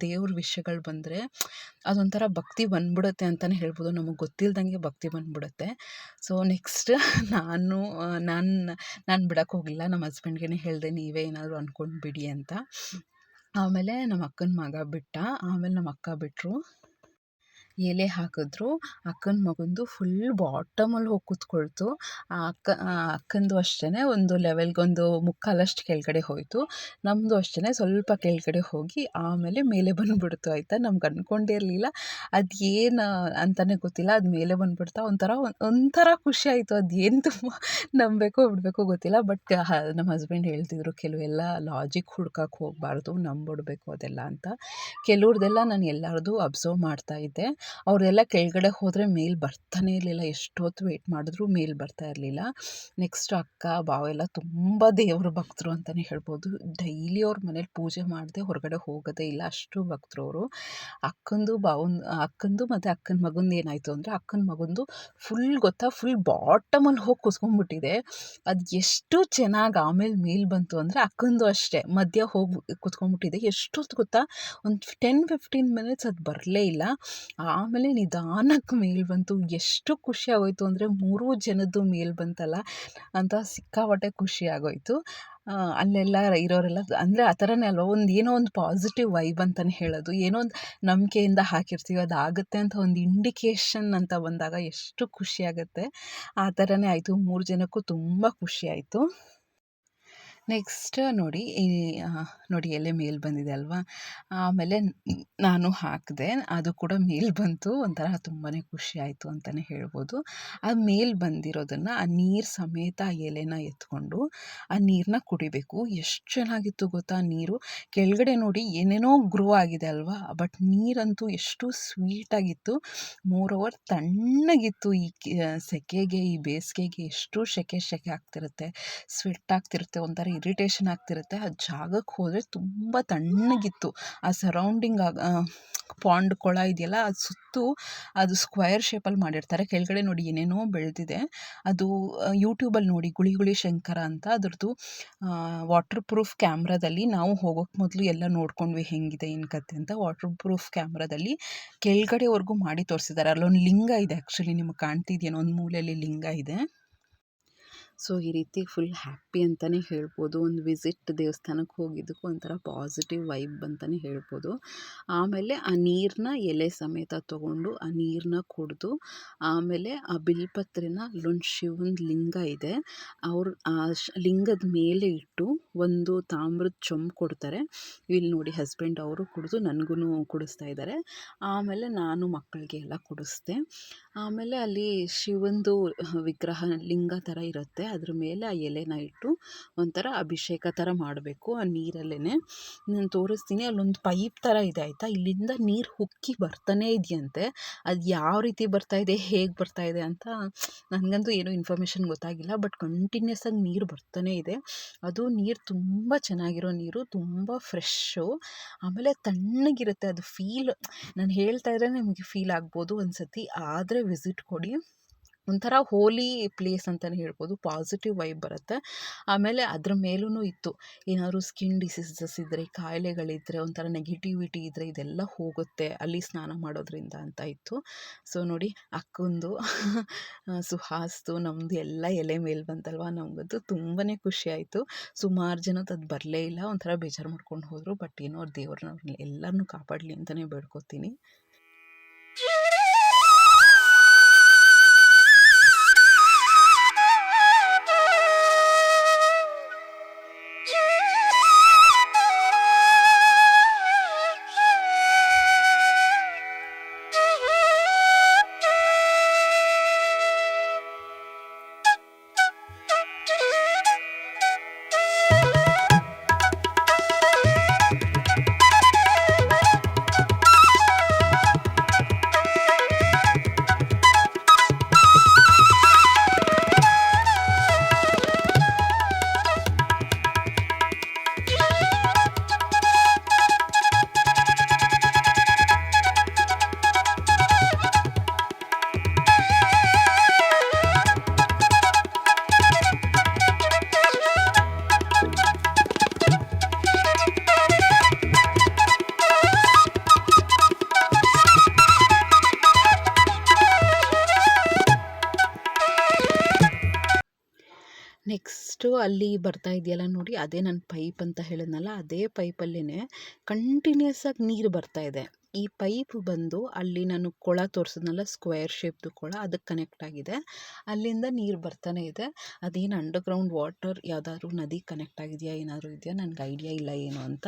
ದೇವ್ರ ವಿಷಯಗಳು ಬಂದರೆ ಅದೊಂಥರ ಭಕ್ತಿ ಬಂದ್ಬಿಡುತ್ತೆ ಅಂತಲೇ ಹೇಳ್ಬೋದು. ನಮಗೆ ಗೊತ್ತಿಲ್ದಂಗೆ ಭಕ್ತಿ ಬಂದ್ಬಿಡುತ್ತೆ. ಸೊ, ನೆಕ್ಸ್ಟ್ ನಾನು ನಾನು ನಾನು ಬಿಡೋಕೆ ಹೋಗಿಲ್ಲ. ನಮ್ಮ ಹಸ್ಬೆಂಡ್ಗೆ ಹೇಳಿದೆ, ನೀವೇ ಏನಾದರೂ ಅಂದ್ಕೊಂಡು ಬಿಡಿ ಅಂತ. ಆಮೇಲೆ ನಮ್ಮ ಅಕ್ಕನ ಮಗ ಬಿಟ್ಟ. ಆಮೇಲೆ ನಮ್ಮ ಅಕ್ಕ ಬಿಟ್ಟರು ಎಲೆ ಹಾಕಿದ್ರು, ಅಕ್ಕನ ಮಗಂದು ಫುಲ್ ಬಾಟಮಲ್ಲಿ ಹೋಗಿ ಕೂತ್ಕೊಳ್ತು. ಆ ಅಕ್ಕ ಅಕ್ಕಂದು ಅಷ್ಟೇ ಒಂದು ಲೆವೆಲ್ಗೊಂದು ಮುಕ್ಕಾಲಷ್ಟು ಕೆಳಗಡೆ ಹೋಯಿತು. ನಮ್ಮದು ಅಷ್ಟೇ ಸ್ವಲ್ಪ ಕೆಳಗಡೆ ಹೋಗಿ ಆಮೇಲೆ ಮೇಲೆ ಬಂದುಬಿಡ್ತು, ಆಯಿತಾ? ನಮ್ಗೆ ಅಂದ್ಕೊಂಡೇ ಇರಲಿಲ್ಲ. ಅದು ಏನು ಅಂತಲೇ ಗೊತ್ತಿಲ್ಲ. ಅದು ಮೇಲೆ ಬಂದುಬಿಡ್ತಾ ಒಂಥರ ಒಂಥರ ಖುಷಿ ಆಯಿತು. ಅದು ಏನು ತುಂಬ ನಂಬಬೇಕೋ ಬಿಡಬೇಕೋ ಗೊತ್ತಿಲ್ಲ. ಬಟ್ ನಮ್ಮ ಹಸ್ಬೆಂಡ್ ಹೇಳ್ತಿದ್ರು, ಕೆಲವೆಲ್ಲ ಲಾಜಿಕ್ ಹುಡ್ಕಕ್ಕೆ ಹೋಗಬಾರ್ದು ನಂಬಿಡ್ಬೇಕು ಅದೆಲ್ಲ ಅಂತ. ಕೆಲವ್ರದ್ದೆಲ್ಲ ನಾನು ಎಲ್ಲರದು ಅಬ್ಸರ್ವ್ ಮಾಡ್ತಾಯಿದ್ದೆ ಅವರೆಲ್ಲ ಕೆಳಗಡೆ ಹೋದರೆ ಮೇಲೆ ಬರ್ತಾನೇ ಇರಲಿಲ್ಲ. ಎಷ್ಟೊತ್ತು ವೆಯ್ಟ್ ಮಾಡಿದ್ರು ಮೇಲೆ ಬರ್ತಾ ಇರಲಿಲ್ಲ. ನೆಕ್ಸ್ಟ್ ಅಕ್ಕ, ಬಾವ ಎಲ್ಲ ತುಂಬ ದೇವ್ರ ಭಕ್ತರು ಅಂತಲೇ ಹೇಳ್ಬೋದು. ಡೈಲಿ ಅವ್ರ ಮನೇಲಿ ಪೂಜೆ ಮಾಡದೆ ಹೊರಗಡೆ ಹೋಗೋದೇ ಇಲ್ಲ. ಅಷ್ಟು ಭಕ್ತರು ಅವರು. ಅಕ್ಕಂದು, ಬಾವನ್, ಅಕ್ಕಂದು ಮತ್ತು ಅಕ್ಕನ ಮಗಂದು ಏನಾಯಿತು ಅಂದರೆ ಅಕ್ಕನ ಮಗಂದು ಫುಲ್ ಗೊತ್ತಾ ಫುಲ್ ಬಾಟಮಲ್ಲಿ ಹೋಗಿ ಕುಸ್ಕೊಂಡ್ಬಿಟ್ಟಿದೆ ಅದು ಎಷ್ಟು ಚೆನ್ನಾಗಿ ಆಮೇಲೆ ಮೇಲೆ ಬಂತು ಅಂದರೆ ಅಕ್ಕಂದು ಅಷ್ಟೇ. ಮಧ್ಯ ಹೋಗಿ ಕುತ್ಕೊಂಡ್ಬಿಟ್ಟಿದೆ. ಎಷ್ಟೊತ್ತು ಗೊತ್ತಾ? ಒಂದು ಟೆನ್ ಫಿಫ್ಟೀನ್ ಮಿನಿಟ್ಸ್ ಅದು ಬರಲೇ ಇಲ್ಲ. ಆಮೇಲೆ ನಿಧಾನಕ್ಕೆ ಮೇಲೆ ಬಂತು. ಎಷ್ಟು ಖುಷಿ ಅಂದರೆ ಮೂರು ಜನದ್ದು ಮೇಲೆ ಬಂತಲ್ಲ, ಅಂತ ಸಿಕ್ಕಾಪಟ್ಟೆ ಖುಷಿ ಆಗೋಯಿತು. ಅಲ್ಲೆಲ್ಲ ಇರೋರೆಲ್ಲ ಅಂದರೆ ಆ ಥರನೇ ಅಲ್ವ, ಒಂದು ಏನೋ ಒಂದು ಪಾಸಿಟಿವ್ ವೈಬ್ ಅಂತಲೇ ಹೇಳೋದು. ಏನೋ ಒಂದು ನಂಬಿಕೆಯಿಂದ ಹಾಕಿರ್ತೀವಿ ಅದು ಆಗುತ್ತೆ ಅಂತ ಒಂದು ಇಂಡಿಕೇಷನ್ ಅಂತ ಬಂದಾಗ ಎಷ್ಟು ಖುಷಿ ಆಗುತ್ತೆ. ಆ ಥರನೇ ಆಯಿತು. ಮೂರು ಜನಕ್ಕೂ ತುಂಬ ಖುಷಿ ಆಯಿತು. ನೆಕ್ಸ್ಟ್ ನೋಡಿ, ಈ ನೋಡಿ ಎಲೆ ಮೇಲೆ ಬಂದಿದೆ ಅಲ್ವಾ? ಆಮೇಲೆ ನಾನು ಹಾಕಿದೆ, ಅದು ಕೂಡ ಮೇಲೆ ಬಂತು. ಒಂಥರ ತುಂಬಾ ಖುಷಿ ಆಯಿತು ಅಂತಲೇ ಹೇಳ್ಬೋದು. ಆ ಮೇಲೆ ಬಂದಿರೋದನ್ನು ಆ ನೀರು ಸಮೇತ ಆ ಎಲೆನ ಎತ್ಕೊಂಡು ಆ ನೀರನ್ನ ಕುಡಿಬೇಕು. ಎಷ್ಟು ಚೆನ್ನಾಗಿತ್ತು ಗೊತ್ತಾ? ನೀರು. ಕೆಳಗಡೆ ನೋಡಿ ಏನೇನೋ ಗ್ರೋ ಆಗಿದೆ ಅಲ್ವಾ? ಬಟ್ ನೀರಂತೂ ಎಷ್ಟು ಸ್ವೀಟಾಗಿತ್ತು. ಮೋರ್ ಓವರ್ ತಣ್ಣಗಿತ್ತು ಈ ಸೆಕೆಗೆ, ಈ ಬೇಸಿಗೆಗೆ ಎಷ್ಟು ಸೆಕೆ ಸೆಕೆ ಆಗ್ತಿರುತ್ತೆ. ಸ್ವೆಟ್ ಆಗ್ತಿರುತ್ತೆ, ಒಂಥರ ಇರಿಟೇಷನ್ ಆಗ್ತಿರುತ್ತೆ. ಆ ಜಾಗಕ್ಕೆ ಹೋದರೆ ತುಂಬ ತಣ್ಣಗಿತ್ತು. ಆ ಸರೌಂಡಿಂಗ್ ಆಗ ಪಾಂಡ್ ಕೊಳ ಇದೆಯಲ್ಲ ಅದು ಸುತ್ತು ಅದು ಸ್ಕ್ವಯರ್ ಶೇಪಲ್ಲಿ ಮಾಡಿರ್ತಾರೆ. ಕೆಳಗಡೆ ನೋಡಿ ಏನೇನೋ ಬೆಳೆದಿದೆ. ಅದು ಯೂಟ್ಯೂಬಲ್ಲಿ ನೋಡಿ ಗುಳಿ ಗುಳಿ ಶಂಕರ ಅಂತ. ಅದ್ರದ್ದು ವಾಟರ್ ಪ್ರೂಫ್ ಕ್ಯಾಮ್ರಾದಲ್ಲಿ ನಾವು ಹೋಗೋಕ್ಕೆ ಮೊದಲು ಎಲ್ಲ ನೋಡ್ಕೊಂಡ್ವಿ ಹೆಂಗಿದೆ ಏನು ಕತೆ ಅಂತ. ವಾಟರ್ ಪ್ರೂಫ್ ಕ್ಯಾಮ್ರಾದಲ್ಲಿ ಕೆಳಗಡೆವರೆಗೂ ಮಾಡಿ ತೋರಿಸಿದ್ದಾರೆ. ಅಲ್ಲೊಂದು ಲಿಂಗ ಇದೆ. ಆ್ಯಕ್ಚುಲಿ ನಿಮಗೆ ಕಾಣ್ತಿದೆಯೇನೋ ಒಂದು ಮೂಲೆಯಲ್ಲಿ ಲಿಂಗ ಇದೆ. ಸೊ, ಈ ರೀತಿ ಫುಲ್ ಹ್ಯಾಪಿ ಅಂತಲೇ ಹೇಳ್ಬೋದು. ಒಂದು ವಿಸಿಟ್ ದೇವಸ್ಥಾನಕ್ಕೆ ಹೋಗಿದ್ದಕ್ಕೂ ಒಂಥರ ಪಾಸಿಟಿವ್ ವೈಬ್ ಅಂತಲೇ ಹೇಳ್ಬೋದು. ಆಮೇಲೆ ಆ ನೀರನ್ನ ಎಲೆ ಸಮೇತ ತೊಗೊಂಡು ಆ ನೀರನ್ನ ಕುಡಿದು, ಆಮೇಲೆ ಆ ಬಿಲ್ಪತ್ರೆನ ಅಲ್ಲೊಂದು ಶಿವನ ಲಿಂಗ ಇದೆ. ಅವ್ರ, ಆ ಲಿಂಗದ ಮೇಲೆ ಇಟ್ಟು ಒಂದು ತಾಮ್ರದ ಚೊಂಬು ಕೊಡ್ತಾರೆ. ಇಲ್ಲಿ ನೋಡಿ ಹಸ್ಬೆಂಡ್ ಅವರು ಕುಡಿದು ನನಗೂ ಕುಡಿಸ್ತಾ ಇದ್ದಾರೆ ಆಮೇಲೆ ನಾನು ಮಕ್ಕಳಿಗೆ ಎಲ್ಲ ಕುಡಿಸ್ದೆ. ಆಮೇಲೆ ಅಲ್ಲಿ ಶಿವಂದು ವಿಗ್ರಹ ಲಿಂಗ ಥರ ಇರುತ್ತೆ. ಅದ್ರ ಮೇಲೆ ಆ ಎಲೆನ ಇಟ್ಟು ಒಂಥರ ಅಭಿಷೇಕ ಥರ ಮಾಡಬೇಕು ಆ ನೀರಲ್ಲೇ ನಾನು ತೋರಿಸ್ತೀನಿ, ಅಲ್ಲೊಂದು ಪೈಪ್ ಥರ ಇದೆ ಆಯಿತಾ? ಇಲ್ಲಿಂದ ನೀರು ಹುಕ್ಕಿ ಬರ್ತಾನೇ ಇದೆಯಂತೆ. ಅದು ಯಾವ ರೀತಿ ಬರ್ತಾ ಇದೆ, ಹೇಗೆ ಬರ್ತಾ ಇದೆ ಅಂತ ನನಗಂತೂ ಏನೂ ಇನ್ಫಾರ್ಮೇಷನ್ ಗೊತ್ತಾಗಿಲ್ಲ ಬಟ್ ಕಂಟಿನ್ಯೂಸ್ ಆಗಿ ನೀರು ಬರ್ತಾನೆ ಇದೆ. ಅದು ನೀರು ತುಂಬ ಚೆನ್ನಾಗಿರೋ ನೀರು, ತುಂಬ ಫ್ರೆಶ್ಶು ಆಮೇಲೆ ತಣ್ಣಗಿರುತ್ತೆ, ಅದು ಫೀಲ್ ನಾನು ಹೇಳ್ತಾ ಇದ್ರೆ ನಿಮಗೆ ಫೀಲ್ ಆಗ್ಬೋದು ಒಂದು ಸತಿ ಆದರೆ ವಿಸಿಟ್ ಕೊಡಿ. ಒಂಥರ ಹೋಲಿ ಪ್ಲೇಸ್ ಅಂತಲೇ ಹೇಳ್ಬೋದು, ಪಾಸಿಟಿವ್ ವೈಬ್ ಬರುತ್ತೆ. ಆಮೇಲೆ ಅದ್ರ ಮೇಲೂ ಇತ್ತು, ಏನಾದರೂ ಸ್ಕಿನ್ ಡಿಸೀಸಸ್ ಇದ್ದರೆ ಕಾಯಿಲೆಗಳಿದ್ದರೆ ಒಂಥರ ನೆಗೆಟಿವಿಟಿ ಇದ್ದರೆ ಇದೆಲ್ಲ ಹೋಗುತ್ತೆ, ಅಲ್ಲಿ ಸ್ನಾನ ಮಾಡೋದ್ರಿಂದ ಅಂತ ಇತ್ತು. ಸೊ ನೋಡಿ, ಅಕ್ಕಂದು ಸುಹಾಸ್ತು ನಮ್ಮದು ಎಲ್ಲ ಎಲೆ ಮೇಲೆ ಬಂತಲ್ವ ನಮಗಂತೂ ತುಂಬಾ ಖುಷಿ ಆಯಿತು. ಸುಮಾರು ಜನ ಅದು ಬರಲೇ ಇಲ್ಲ, ಒಂಥರ ಬೇಜಾರು ಮಾಡ್ಕೊಂಡು ಹೋದರು, ಬಟ್ ಏನೋ ಅವ್ರ ದೇವ್ರನ್ನ ಎಲ್ಲರನ್ನೂ ಕಾಪಾಡಲಿ ಅಂತಲೇ ಬೇಡ್ಕೊತೀನಿ. ಅಲ್ಲಿ ಬರ್ತಾ ಇದೆಯಲ್ಲ ನೋಡಿ, ಅದೇ ನನ್ನ ಪೈಪ್ ಅಂತ ಹೇಳಿದ್ನಲ್ಲ, ಅದೇ ಪೈಪಲ್ಲೇ ಕಂಟಿನ್ಯೂಸ್ ಆಗಿ ನೀರು ಬರ್ತಾ ಇದೆ. ಈ ಪೈಪ್ ಬಂದು ಅಲ್ಲಿ ನಾನು ಕೊಳ ತೋರಿಸಿದ್ನಲ್ಲ ಸ್ಕ್ವೇರ್ ಶೇಪ್ದು ಕೊಳ ಅದಕ್ಕೆ ಕನೆಕ್ಟ್ ಆಗಿದೆ. ಅಲ್ಲಿಂದ ನೀರು ಬರ್ತಾನೆ ಇದೆ. ಅದೇನು ಅಂಡರ್ಗ್ರೌಂಡ್ ವಾಟರ್ ಯಾವುದಾದ್ರೂ ನದಿ ಕನೆಕ್ಟ್ ಆಗಿದೆಯಾ, ಏನಾದರೂ ಇದೆಯಾ ನನಗೆ ಐಡಿಯಾ ಇಲ್ಲ ಏನು ಅಂತ.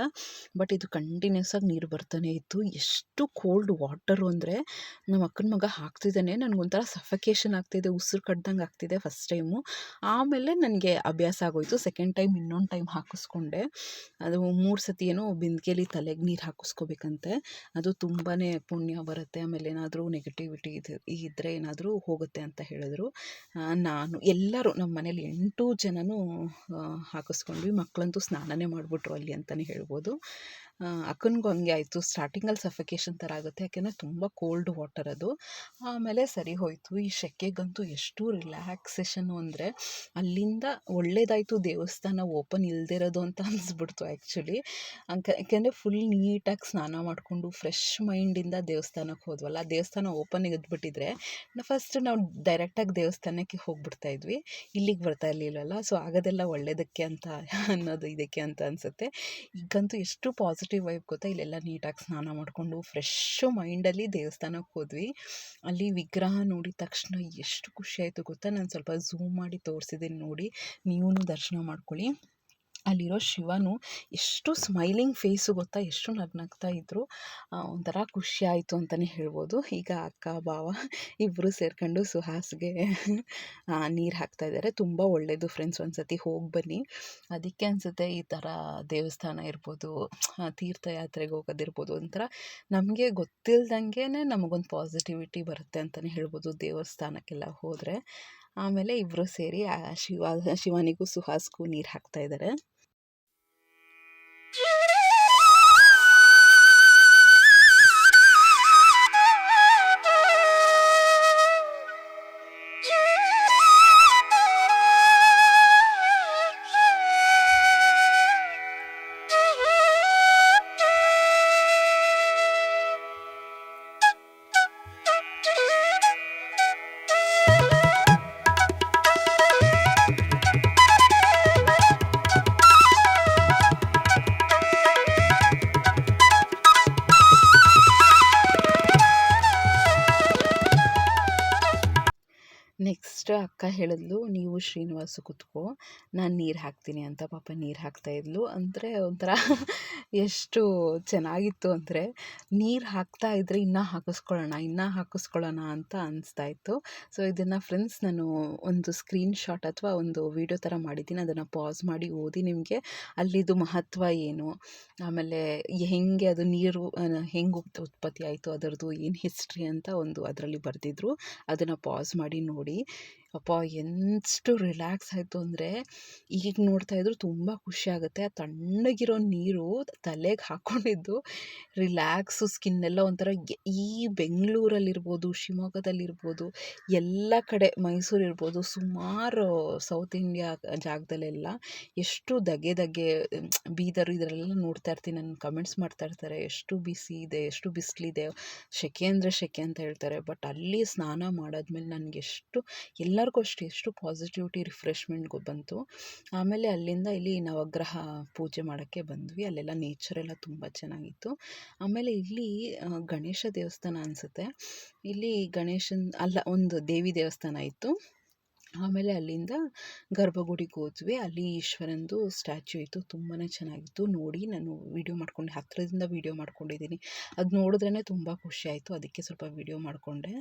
ಬಟ್ ಇದು ಕಂಟಿನ್ಯೂಸ್ ಆಗಿ ನೀರು ಬರ್ತಾನೆ ಇತ್ತು. ಎಷ್ಟು ಕೋಲ್ಡ್ ವಾಟರು ಅಂದರೆ ನಮ್ಮ ಅಕ್ಕನ ಮಗ ಹಾಕ್ತಿದ್ದಾನೆ. ನನಗೊಂಥರ ಸಫಕೇಶನ್ ಆಗ್ತಿದೆ, ಉಸಿರು ಕಡ್ದಂಗೆ ಆಗ್ತಿದೆ ಫಸ್ಟ್ ಟೈಮು ಆಮೇಲೆ ನನಗೆ ಅಭ್ಯಾಸ ಆಗೋಯಿತು. ಸೆಕೆಂಡ್ ಟೈಮ್ ಇನ್ನೊಂದು ಟೈಮ್ ಹಾಕಿಸ್ಕೊಂಡೆ. ಅದು ಮೂರು ಸತಿ ಏನೋ ಬಿಂದಿಗೆಲಿ ತಲೆಗೆ ನೀರು ಹಾಕಿಸ್ಕೋಬೇಕಂತೆ. ಅದು ತುಂಬಾ ಪುಣ್ಯ ಬರುತ್ತೆ, ಆಮೇಲೆ ಏನಾದರೂ ನೆಗೆಟಿವಿಟಿ ಇದು ಇದ್ದರೆ ಏನಾದರೂ ಹೋಗುತ್ತೆ ಅಂತ ಹೇಳಿದ್ರು. ನಾನು ಎಲ್ಲರೂ ನಮ್ಮ ಮನೇಲಿ ಎಂಟು ಜನನೂ ಹಾಕಿಸ್ಕೊಂಡ್ವಿ. ಮಕ್ಕಳಂತೂ ಸ್ನಾನನೇ ಮಾಡಿಬಿಟ್ರು ಅಲ್ಲಿ ಅಂತಲೇ ಹೇಳ್ಬೋದು. ಅಕ್ಕನಿಗೂ ಹಂಗೆ ಆಯಿತು. ಸ್ಟಾರ್ಟಿಂಗಲ್ಲಿ ಸಫಕೇಶನ್ ಥರ ಆಗುತ್ತೆ. ಯಾಕೆಂದರೆ ತುಂಬ ಕೋಲ್ಡ್ ವಾಟರ್ ಅದು. ಆಮೇಲೆ ಸರಿ ಹೋಯಿತು. ಈ ಸೆಕೆಗಂತೂ ಎಷ್ಟು ರಿಲ್ಯಾಕ್ಸೇಷನು ಅಂದರೆ ಅಲ್ಲಿಂದ ಒಳ್ಳೇದಾಯಿತು. ದೇವಸ್ಥಾನ ಓಪನ್ ಇಲ್ಲದಿರೋದು ಅಂತ ಅನಿಸ್ಬಿಡ್ತು ಆ್ಯಕ್ಚುಲಿ ಯಾಕೆಂದರೆ ಫುಲ್ ನೀಟಾಗಿ ಸ್ನಾನ ಮಾಡಿಕೊಂಡು ಫ್ರೆಶ್ ಮೈಂಡಿಂದ ದೇವಸ್ಥಾನಕ್ಕೆ ಹೋದ್ವಲ್ಲ. ದೇವಸ್ಥಾನ ಓಪನ್ ಇದ್ಬಿಟ್ಟಿದ್ರೆ ಫಸ್ಟ್ ನಾವು ಡೈರೆಕ್ಟಾಗಿ ದೇವಸ್ಥಾನಕ್ಕೆ ಹೋಗ್ಬಿಡ್ತಾ ಇದ್ವಿ. ಇಲ್ಲಿಗೆ ಬರ್ತಾ ಇರಲಿಲ್ವಲ್ಲ. ಸೊ ಆಗೋದೆಲ್ಲ ಒಳ್ಳೇದಕ್ಕೆ ಅಂತ ಅನ್ನೋದು ಇದಕ್ಕೆ ಅಂತ ಅನಿಸುತ್ತೆ. ಈಗಂತೂ ಎಷ್ಟು ಪಾಸಿಟಿವ್ ಪಾಸಿಟಿವ್ ವೈಬ್ ಗೊತ್ತಾ? ಇಲ್ಲೆಲ್ಲ ನೀಟಾಗಿ ಸ್ನಾನ ಮಾಡಿಕೊಂಡು ಫ್ರೆಶ್ಶು ಮೈಂಡಲ್ಲಿ ದೇವಸ್ಥಾನಕ್ಕೆ ಹೋದ್ವಿ. ಅಲ್ಲಿ ವಿಗ್ರಹ ನೋಡಿದ ತಕ್ಷಣ ಎಷ್ಟು ಖುಷಿ ಆಯಿತು ಗೊತ್ತಾ? ನಾನು ಸ್ವಲ್ಪ ಝೂಮ್ ಮಾಡಿ ತೋರಿಸಿದ್ದೀನಿ ನೋಡಿ. ನೀವೂ ದರ್ಶನ ಮಾಡ್ಕೊಳ್ಳಿ. ಅಲ್ಲಿರೋ ಶಿವನು ಎಷ್ಟು ಸ್ಮೈಲಿಂಗ್ ಫೇಸು ಗೊತ್ತಾ? ಎಷ್ಟು ನಗ್ನಗ್ತಾ ಇದ್ದರು ಒಂಥರ ಖುಷಿ ಆಯಿತು ಅಂತಲೇ ಹೇಳ್ಬೋದು. ಈಗ ಅಕ್ಕ, ಭಾವ ಇಬ್ಬರು ಸೇರ್ಕೊಂಡು ಸುಹಾಸ್ಗೆ ನೀರು ಹಾಕ್ತಾ ಇದ್ದಾರೆ ತುಂಬ ಒಳ್ಳೆಯದು ಫ್ರೆಂಡ್ಸ್ ಒಂದು ಸತಿ ಹೋಗಿ ಬನ್ನಿ. ಅದಕ್ಕೆ ಅನಿಸುತ್ತೆ ಈ ಥರ ದೇವಸ್ಥಾನ ಇರ್ಬೋದು ತೀರ್ಥಯಾತ್ರೆಗೆ ಹೋಗೋದಿರ್ಬೋದು ಒಂಥರ ನಮಗೆ ಗೊತ್ತಿಲ್ದಂಗೆ ನಮಗೊಂದು ಪಾಸಿಟಿವಿಟಿ ಬರುತ್ತೆ ಅಂತಲೇ ಹೇಳ್ಬೋದು ದೇವಸ್ಥಾನಕ್ಕೆಲ್ಲ ಹೋದರೆ. ಆಮೇಲೆ ಇಬ್ಬರು ಸೇರಿ ಶಿವ, ಶಿವನಿಗೂ ಸುಹಾಸ್ಗೂ ನೀರು ಹಾಕ್ತಾಯಿದ್ದಾರೆ ನೆಕ್ಸ್ಟ್ ಹೇಳಿದ್ಲು, ನೀವು ಶ್ರೀನಿವಾಸ ಕುತ್ಕೋ, ನಾನು ನೀರು ಹಾಕ್ತೀನಿ ಅಂತ ಪಾಪ ನೀರು ಹಾಕ್ತಾಯಿದ್ಲು ಅಂದರೆ ಒಂಥರ ಎಷ್ಟು ಚೆನ್ನಾಗಿತ್ತು ಅಂದರೆ, ನೀರು ಹಾಕ್ತಾ ಇದ್ದರೆ ಇನ್ನೂ ಹಾಕಿಸ್ಕೊಳ್ಳೋಣ ಇನ್ನೂ ಹಾಕಿಸ್ಕೊಳ್ಳೋಣ ಅಂತ ಅನಿಸ್ತಾ ಇತ್ತು. ಸೊ, ಇದನ್ನು ಫ್ರೆಂಡ್ಸ್ ನಾನು ಒಂದು ಸ್ಕ್ರೀನ್ ಶಾಟ್ ಅಥವಾ ಒಂದು ವಿಡಿಯೋ ಥರ ಮಾಡಿದ್ದೀನಿ. ಅದನ್ನು ಪಾಸ್ ಮಾಡಿ ಓದಿ ನಿಮಗೆ ಅಲ್ಲಿದು ಮಹತ್ವ ಏನು, ಆಮೇಲೆ ಹೆಂಗೆ ಅದು ನೀರು ಹೆಂಗೆ ಉತ್ಪತ್ತಿ ಆಯಿತು, ಅದರದ್ದು ಏನು ಹಿಸ್ಟ್ರಿ ಅಂತ ಒಂದು ಅದರಲ್ಲಿ ಬರೆದಿದ್ರು. ಅದನ್ನು ಪಾಸ್ ಮಾಡಿ ನೋಡಿ. ಅಪ್ಪ ಎಷ್ಟು ರಿಲ್ಯಾಕ್ಸ್ ಆಯಿತು ಅಂದರೆ ಈಗ ನೋಡ್ತಾ ಇದ್ರು ತುಂಬ ಖುಷಿ ಆಗುತ್ತೆ. ಆ ತಣ್ಣಗಿರೋ ನೀರು ತಲೆಗೆ ಹಾಕ್ಕೊಂಡಿದ್ದು ರಿಲ್ಯಾಕ್ಸು ಸ್ಕಿನ್ನೆಲ್ಲ ಒಂಥರ ಈ ಬೆಂಗಳೂರಲ್ಲಿರ್ಬೋದು, ಶಿವಮೊಗ್ಗದಲ್ಲಿರ್ಬೋದು, ಎಲ್ಲ ಕಡೆ ಮೈಸೂರು ಇರ್ಬೋದು ಸುಮಾರು ಸೌತ್ ಇಂಡಿಯಾ ಜಾಗದಲ್ಲೆಲ್ಲ ಎಷ್ಟು ದಗೆ ದಗೆ ಬೀದರು ಇದರಲ್ಲೆಲ್ಲ ನೋಡ್ತಾ ಇರ್ತೀನಿ. ನಾನು ಕಮೆಂಟ್ಸ್ ಮಾಡ್ತಾ ಇರ್ತಾರೆ, ಎಷ್ಟು ಬಿಸಿ ಇದೆ, ಎಷ್ಟು ಬಿಸಿಲಿದೆ ಸೆಕೆ ಅಂದರೆ ಶೆಕೆ ಅಂತ ಹೇಳ್ತಾರೆ. ಬಟ್ ಅಲ್ಲಿ ಸ್ನಾನ ಮಾಡಾದ್ಮೇಲೆ ನನಗೆ ಎಷ್ಟು ಎಲ್ಲರಿಗೂ ಅಷ್ಟೇ ಎಷ್ಟು ಪಾಸಿಟಿವಿಟಿ ರಿಫ್ರೆಶ್ಮೆಂಟ್ಗೂ ಬಂತು. ಆಮೇಲೆ ಅಲ್ಲಿಂದ ಇಲ್ಲಿ ನವಗ್ರಹ ಪೂಜೆ ಮಾಡೋಕ್ಕೆ ಬಂದ್ವಿ. ಅಲ್ಲೆಲ್ಲ ನೇಚರ್ ಎಲ್ಲ ತುಂಬ ಚೆನ್ನಾಗಿತ್ತು. ಆಮೇಲೆ ಇಲ್ಲಿ ಗಣೇಶ ದೇವಸ್ಥಾನ ಅನಿಸುತ್ತೆ. ಇಲ್ಲಿ ಗಣೇಶನ, ಅಲ್ಲ, ಒಂದು ದೇವಿ ದೇವಸ್ಥಾನ ಇತ್ತು. ಆಮೇಲೆ ಅಲ್ಲಿಂದ ಗರ್ಭಗುಡಿಗೆ ಹೋದ್ವಿ. ಅಲ್ಲಿ ಈಶ್ವರಂದು ಸ್ಟ್ಯಾಚ್ಯೂ ಇತ್ತು. ತುಂಬಾ ಚೆನ್ನಾಗಿತ್ತು. ನೋಡಿ ನಾನು ವೀಡಿಯೋ ಮಾಡ್ಕೊಂಡು. ಹತ್ತಿರದಿಂದ ವೀಡಿಯೋ ಮಾಡ್ಕೊಂಡಿದ್ದೀನಿ. ಅದು ನೋಡಿದ್ರೇ ತುಂಬ ಖುಷಿ ಆಯಿತು. ಅದಕ್ಕೆ ಸ್ವಲ್ಪ ವೀಡಿಯೋ ಮಾಡಿಕೊಂಡೆ.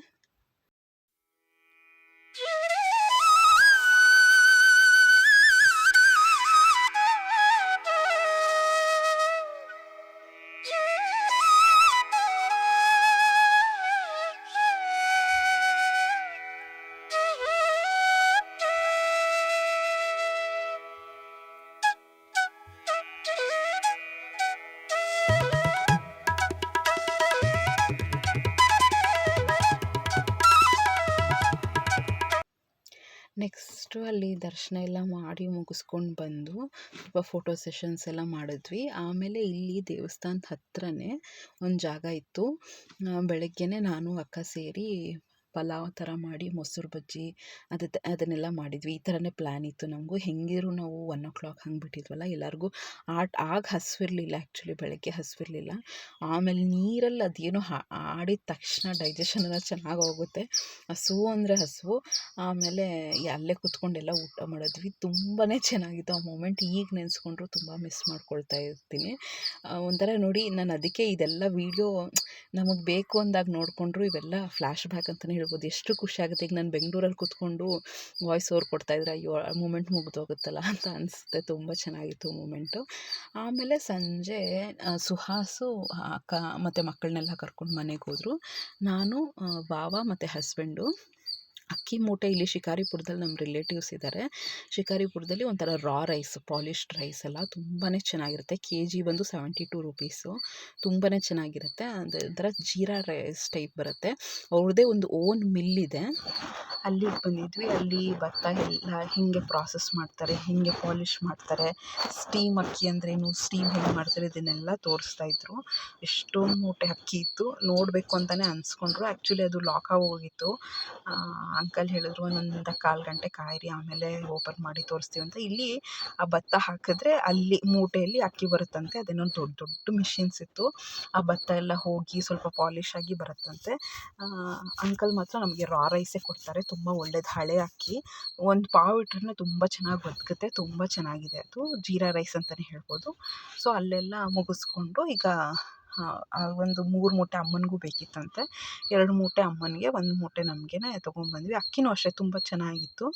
ನೆಕ್ಸ್ಟು ಅಲ್ಲಿ ದರ್ಶನ ಎಲ್ಲ ಮಾಡಿ ಮುಗಿಸ್ಕೊಂಡು ಬಂದು ಸ್ವಲ್ಪ ಫೋಟೋ ಸೆಷನ್ಸ್ ಎಲ್ಲ ಮಾಡಿದ್ವಿ. ಆಮೇಲೆ ಇಲ್ಲಿ ದೇವಸ್ಥಾನದ ಹತ್ತಿರನೇ ಒಂದು ಜಾಗ ಇತ್ತು. ಬೆಳಗ್ಗೆ ನಾನು ಅಕ್ಕ ಸೇರಿ ಪಲಾವ್ ಥರ ಮಾಡಿ ಮೊಸರು ಬಜ್ಜಿ ಅದು ಅದನ್ನೆಲ್ಲ ಮಾಡಿದ್ವಿ. ಈ ಥರನೇ ಪ್ಲ್ಯಾನ್ ಇತ್ತು ನಮಗೂ. ಹೆಂಗಿರು ನಾವು ಒನ್ ಓ ಕ್ಲಾಕ್ ಹಂಗೆ ಬಿಟ್ಟಿದ್ವಲ್ಲ ಎಲ್ಲರಿಗೂ. ಆಟ್ ಆಗ ಹಸಿವಿರ್ಲಿಲ್ಲ ಆ್ಯಕ್ಚುಲಿ ಬೆಳಗ್ಗೆ ಹಸಿವಿರ್ಲಿಲ್ಲ. ಆಮೇಲೆ ನೀರಲ್ಲಿ ಅದೇನೋ ಆಡಿದ ತಕ್ಷಣ ಡೈಜೆಷನ್ ಎಲ್ಲ ಚೆನ್ನಾಗಿ ಹೋಗುತ್ತೆ. ಹಸು ಅಂದರೆ ಹಸು. ಆಮೇಲೆ ಅಲ್ಲೇ ಕುತ್ಕೊಂಡೆಲ್ಲ ಊಟ ಮಾಡಿದ್ವಿ. ತುಂಬಾ ಚೆನ್ನಾಗಿತ್ತು. ಆ ಮೂಮೆಂಟ್ ಈಗ ನೆನೆಸ್ಕೊಂಡ್ರು ತುಂಬ ಮಿಸ್ ಮಾಡ್ಕೊಳ್ತಾ ಇರ್ತೀನಿ. ಒಂಥರ ನೋಡಿ ನಾನು ಅದಕ್ಕೆ ಇದೆಲ್ಲ ವೀಡಿಯೋ ನಮಗೆ ಬೇಕು ಅಂದಾಗ ನೋಡಿಕೊಂಡ್ರು ಇವೆಲ್ಲ ಫ್ಲ್ಯಾಶ್ ಬ್ಯಾಕ್ ಅಂತಲೇ ಹೇಳ್ಬೋದು. ಎಷ್ಟು ಖುಷಿ ಆಗುತ್ತೆ. ಈಗ ನಾನು ಬೆಂಗಳೂರಲ್ಲಿ ಕೂತ್ಕೊಂಡು ವಾಯ್ಸ್ ಓವರ್ ಕೊಡ್ತಾಯಿದ್ರೆ ಅಯ್ಯೋ, ಆ ಮೂಮೆಂಟ್ ಮುಗ್ದೋಗುತ್ತಲ್ಲ ಅಂತ ಅನಿಸುತ್ತೆ. ತುಂಬ ಚೆನ್ನಾಗಿತ್ತು ಮೂಮೆಂಟು ಆಮೇಲೆ ಸಂಜೆ ಸುಹಾಸು ಅಕ್ಕ ಮತ್ತು ಮಕ್ಕಳನ್ನೆಲ್ಲ ಕರ್ಕೊಂಡು ಮನೆಗೆ ಹೋದರು. ನಾನು ಬಾವ ಮತ್ತು ಹಸ್ಬೆಂಡು ಅಕ್ಕಿ ಮೂಟೆ ಇಲ್ಲಿ ಶಿಕಾರಿಪುರದಲ್ಲಿ ನಮ್ಮ ರಿಲೇಟಿವ್ಸ್ ಇದ್ದಾರೆ ಶಿಕಾರಿಪುರದಲ್ಲಿ ಒಂಥರ ರಾ ರೈಸ್ ಪಾಲಿಶ್ಡ್ ರೈಸ್ ಎಲ್ಲ ತುಂಬಾ ಚೆನ್ನಾಗಿರುತ್ತೆ. ಕೆ ಜಿ ಬಂದು ಸೆವೆಂಟಿ ಟು ರುಪೀಸು ತುಂಬಾ ಚೆನ್ನಾಗಿರುತ್ತೆ. ಅದು ಒಂಥರ ಜೀರಾ ರೈಸ್ ಟೈಪ್ ಬರುತ್ತೆ. ಅವ್ರದ್ದೇ ಒಂದು ಓನ್ ಮಿಲ್ ಇದೆ. ಅಲ್ಲಿಗೆ ಬಂದಿದ್ವಿ. ಅಲ್ಲಿ ಭತ್ತ ಎಲ್ಲ ಹೇಗೆ ಪ್ರಾಸೆಸ್ ಮಾಡ್ತಾರೆ, ಹೇಗೆ ಪಾಲಿಶ್ ಮಾಡ್ತಾರೆ ಸ್ಟೀಮ್ ಅಕ್ಕಿ ಅಂದ್ರೇನು ಸ್ಟೀಮ್ ಹೇಗೆ ಮಾಡ್ತಾರೆ ಇದನ್ನೆಲ್ಲ ತೋರಿಸ್ತಾ ಇದ್ರು. ಎಷ್ಟೊಂದು ಮೂಟೆ ಅಕ್ಕಿ ಇತ್ತು. ನೋಡಬೇಕು ಅಂತಲೇ ಅನ್ಸ್ಕೊಂಡ್ರು. ಆ್ಯಕ್ಚುಲಿ ಅದು ಲಾಕ್ ಆಗೋಗಿತ್ತು ಅಂಕಲ್ ಹೇಳಿದ್ರು ಒಂದೊಂದು ಕಾಲು ಗಂಟೆ ಕಾಯಿರಿ, ಆಮೇಲೆ ಓಪನ್ ಮಾಡಿ ತೋರಿಸ್ತೀವಿ ಅಂತ. ಇಲ್ಲಿ ಆ ಭತ್ತ ಹಾಕಿದ್ರೆ ಅಲ್ಲಿ ಮೂಟೆಯಲ್ಲಿ ಅಕ್ಕಿ ಬರುತ್ತಂತೆ, ಅದೇನೋ ದೊಡ್ಡ ದೊಡ್ಡ ಮಿಷಿನ್ಸ್ ಇತ್ತು. ಆ ಭತ್ತ ಎಲ್ಲ ಹೋಗಿ ಸ್ವಲ್ಪ ಪಾಲಿಶ್ ಆಗಿ ಬರುತ್ತಂತೆ. ಅಂಕಲ್ ಮಾತ್ರ ನಮಗೆ ರಾ ರೈಸೇ ಕೊಡ್ತಾರೆ, ತುಂಬ ಒಳ್ಳೇದು ಹಳೆ ಅಕ್ಕಿ. ಒಂದು ಪಾವ್ ಇಟ್ರೆ ತುಂಬ ಚೆನ್ನಾಗಿ ಬದುಕುತ್ತೆ, ತುಂಬ ಚೆನ್ನಾಗಿದೆ. ಅದು ಜೀರಾ ರೈಸ್ ಅಂತಲೇ ಹೇಳ್ಬೋದು. ಸೊ ಅಲ್ಲೆಲ್ಲ ಮುಗಿಸ್ಕೊಂಡು ಈಗ ಒಂದು ಮೂರು ಮೂಟೆ ಅಮ್ಮನಿಗೂ ಬೇಕಿತ್ತಂತೆ. ಎರಡು ಮೂಟೆ ಅಮ್ಮನಿಗೆ, ಒಂದು ಮೂಟೆ ನಮಗೇನೆ ತೊಗೊಂಡ್ಬಂದ್ವಿ. ಅಕ್ಕಿನೂ ಅಷ್ಟೇ ತುಂಬ ಚೆನ್ನಾಗಿತ್ತು.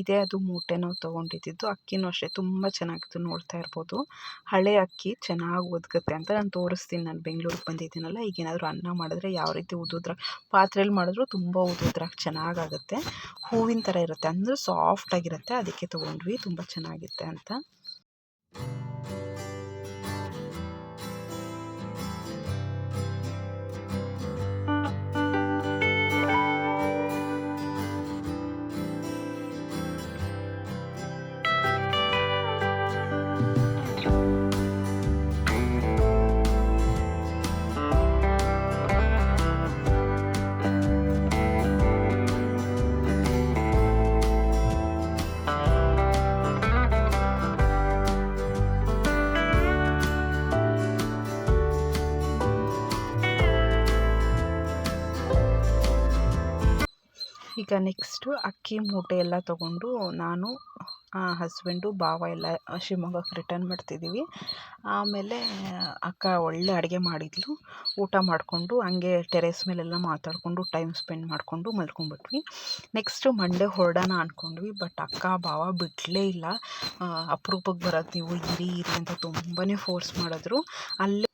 ಇದೇ, ಅದು ಮೂಟೆ ನಾವು ತೊಗೊಂಡಿದ್ದು ಅಕ್ಕಿನೂ ಅಷ್ಟೇ, ತುಂಬ ಚೆನ್ನಾಗಿತ್ತು ನೋಡ್ತಾ ಇರ್ಬೋದು. ಹಳೆ ಅಕ್ಕಿ ಚೆನ್ನಾಗಿ ಒದಗುತ್ತೆ ಅಂತ ನಾನು ತೋರಿಸ್ತೀನಿ. ನಾನು ಬೆಂಗ್ಳೂರಿಗೆ ಬಂದಿದ್ದೀನಲ್ಲ ಈಗೇನಾದರೂ ಅನ್ನ ಮಾಡಿದ್ರೆ ಯಾವ ರೀತಿ ಉದುದ್ರಾಗ ಪಾತ್ರೆಯಲ್ಲಿ ಮಾಡಿದ್ರು ತುಂಬ ಉದುದ್ರಾಗಿ ಚೆನ್ನಾಗಾಗುತ್ತೆ. ಹೂವಿನ ಥರ ಇರುತ್ತೆ, ಅಂದರೆ ಸಾಫ್ಟಾಗಿರುತ್ತೆ ಅದಕ್ಕೆ ತೊಗೊಂಡ್ವಿ, ತುಂಬ ಚೆನ್ನಾಗಿರುತ್ತೆ ಅಂತ. ಈಗ ನೆಕ್ಸ್ಟು ಅಕ್ಕಿ ಮೂಟೆ ಎಲ್ಲ ತೊಗೊಂಡು ನಾನು ಹಸ್ಬೆಂಡು ಭಾವ ಎಲ್ಲ ಶಿವಮೊಗ್ಗಕ್ಕೆ ರಿಟರ್ನ್ ಮಾಡ್ತಿದ್ದೀವಿ. ಆಮೇಲೆ ಅಕ್ಕ ಒಳ್ಳೆ ಅಡುಗೆ ಮಾಡಿದ್ಲು. ಊಟ ಮಾಡಿಕೊಂಡು ಹಂಗೆ ಟೆರೇಸ್ ಮೇಲೆಲ್ಲ ಮಾತಾಡಿಕೊಂಡು ಟೈಮ್ ಸ್ಪೆಂಡ್ ಮಾಡಿಕೊಂಡು ಮಲ್ಕೊಂಡ್ಬಿಟ್ವಿ. ನೆಕ್ಸ್ಟು ಮಂಡೇ ಹೊರಡೋಣ ಅಂದ್ಕೊಂಡ್ವಿ ಬಟ್ ಅಕ್ಕ, ಭಾವ ಬಿಡಲೇ ಇಲ್ಲ. ಅಪ್ರೂಪಕ್ಕೆ ಬರೋದು ನೀವು ಇರಿ ಇರಿ ಅಂತ ತುಂಬಾ ಫೋರ್ಸ್ ಮಾಡಿದ್ರು. ಅಲ್ಲೇ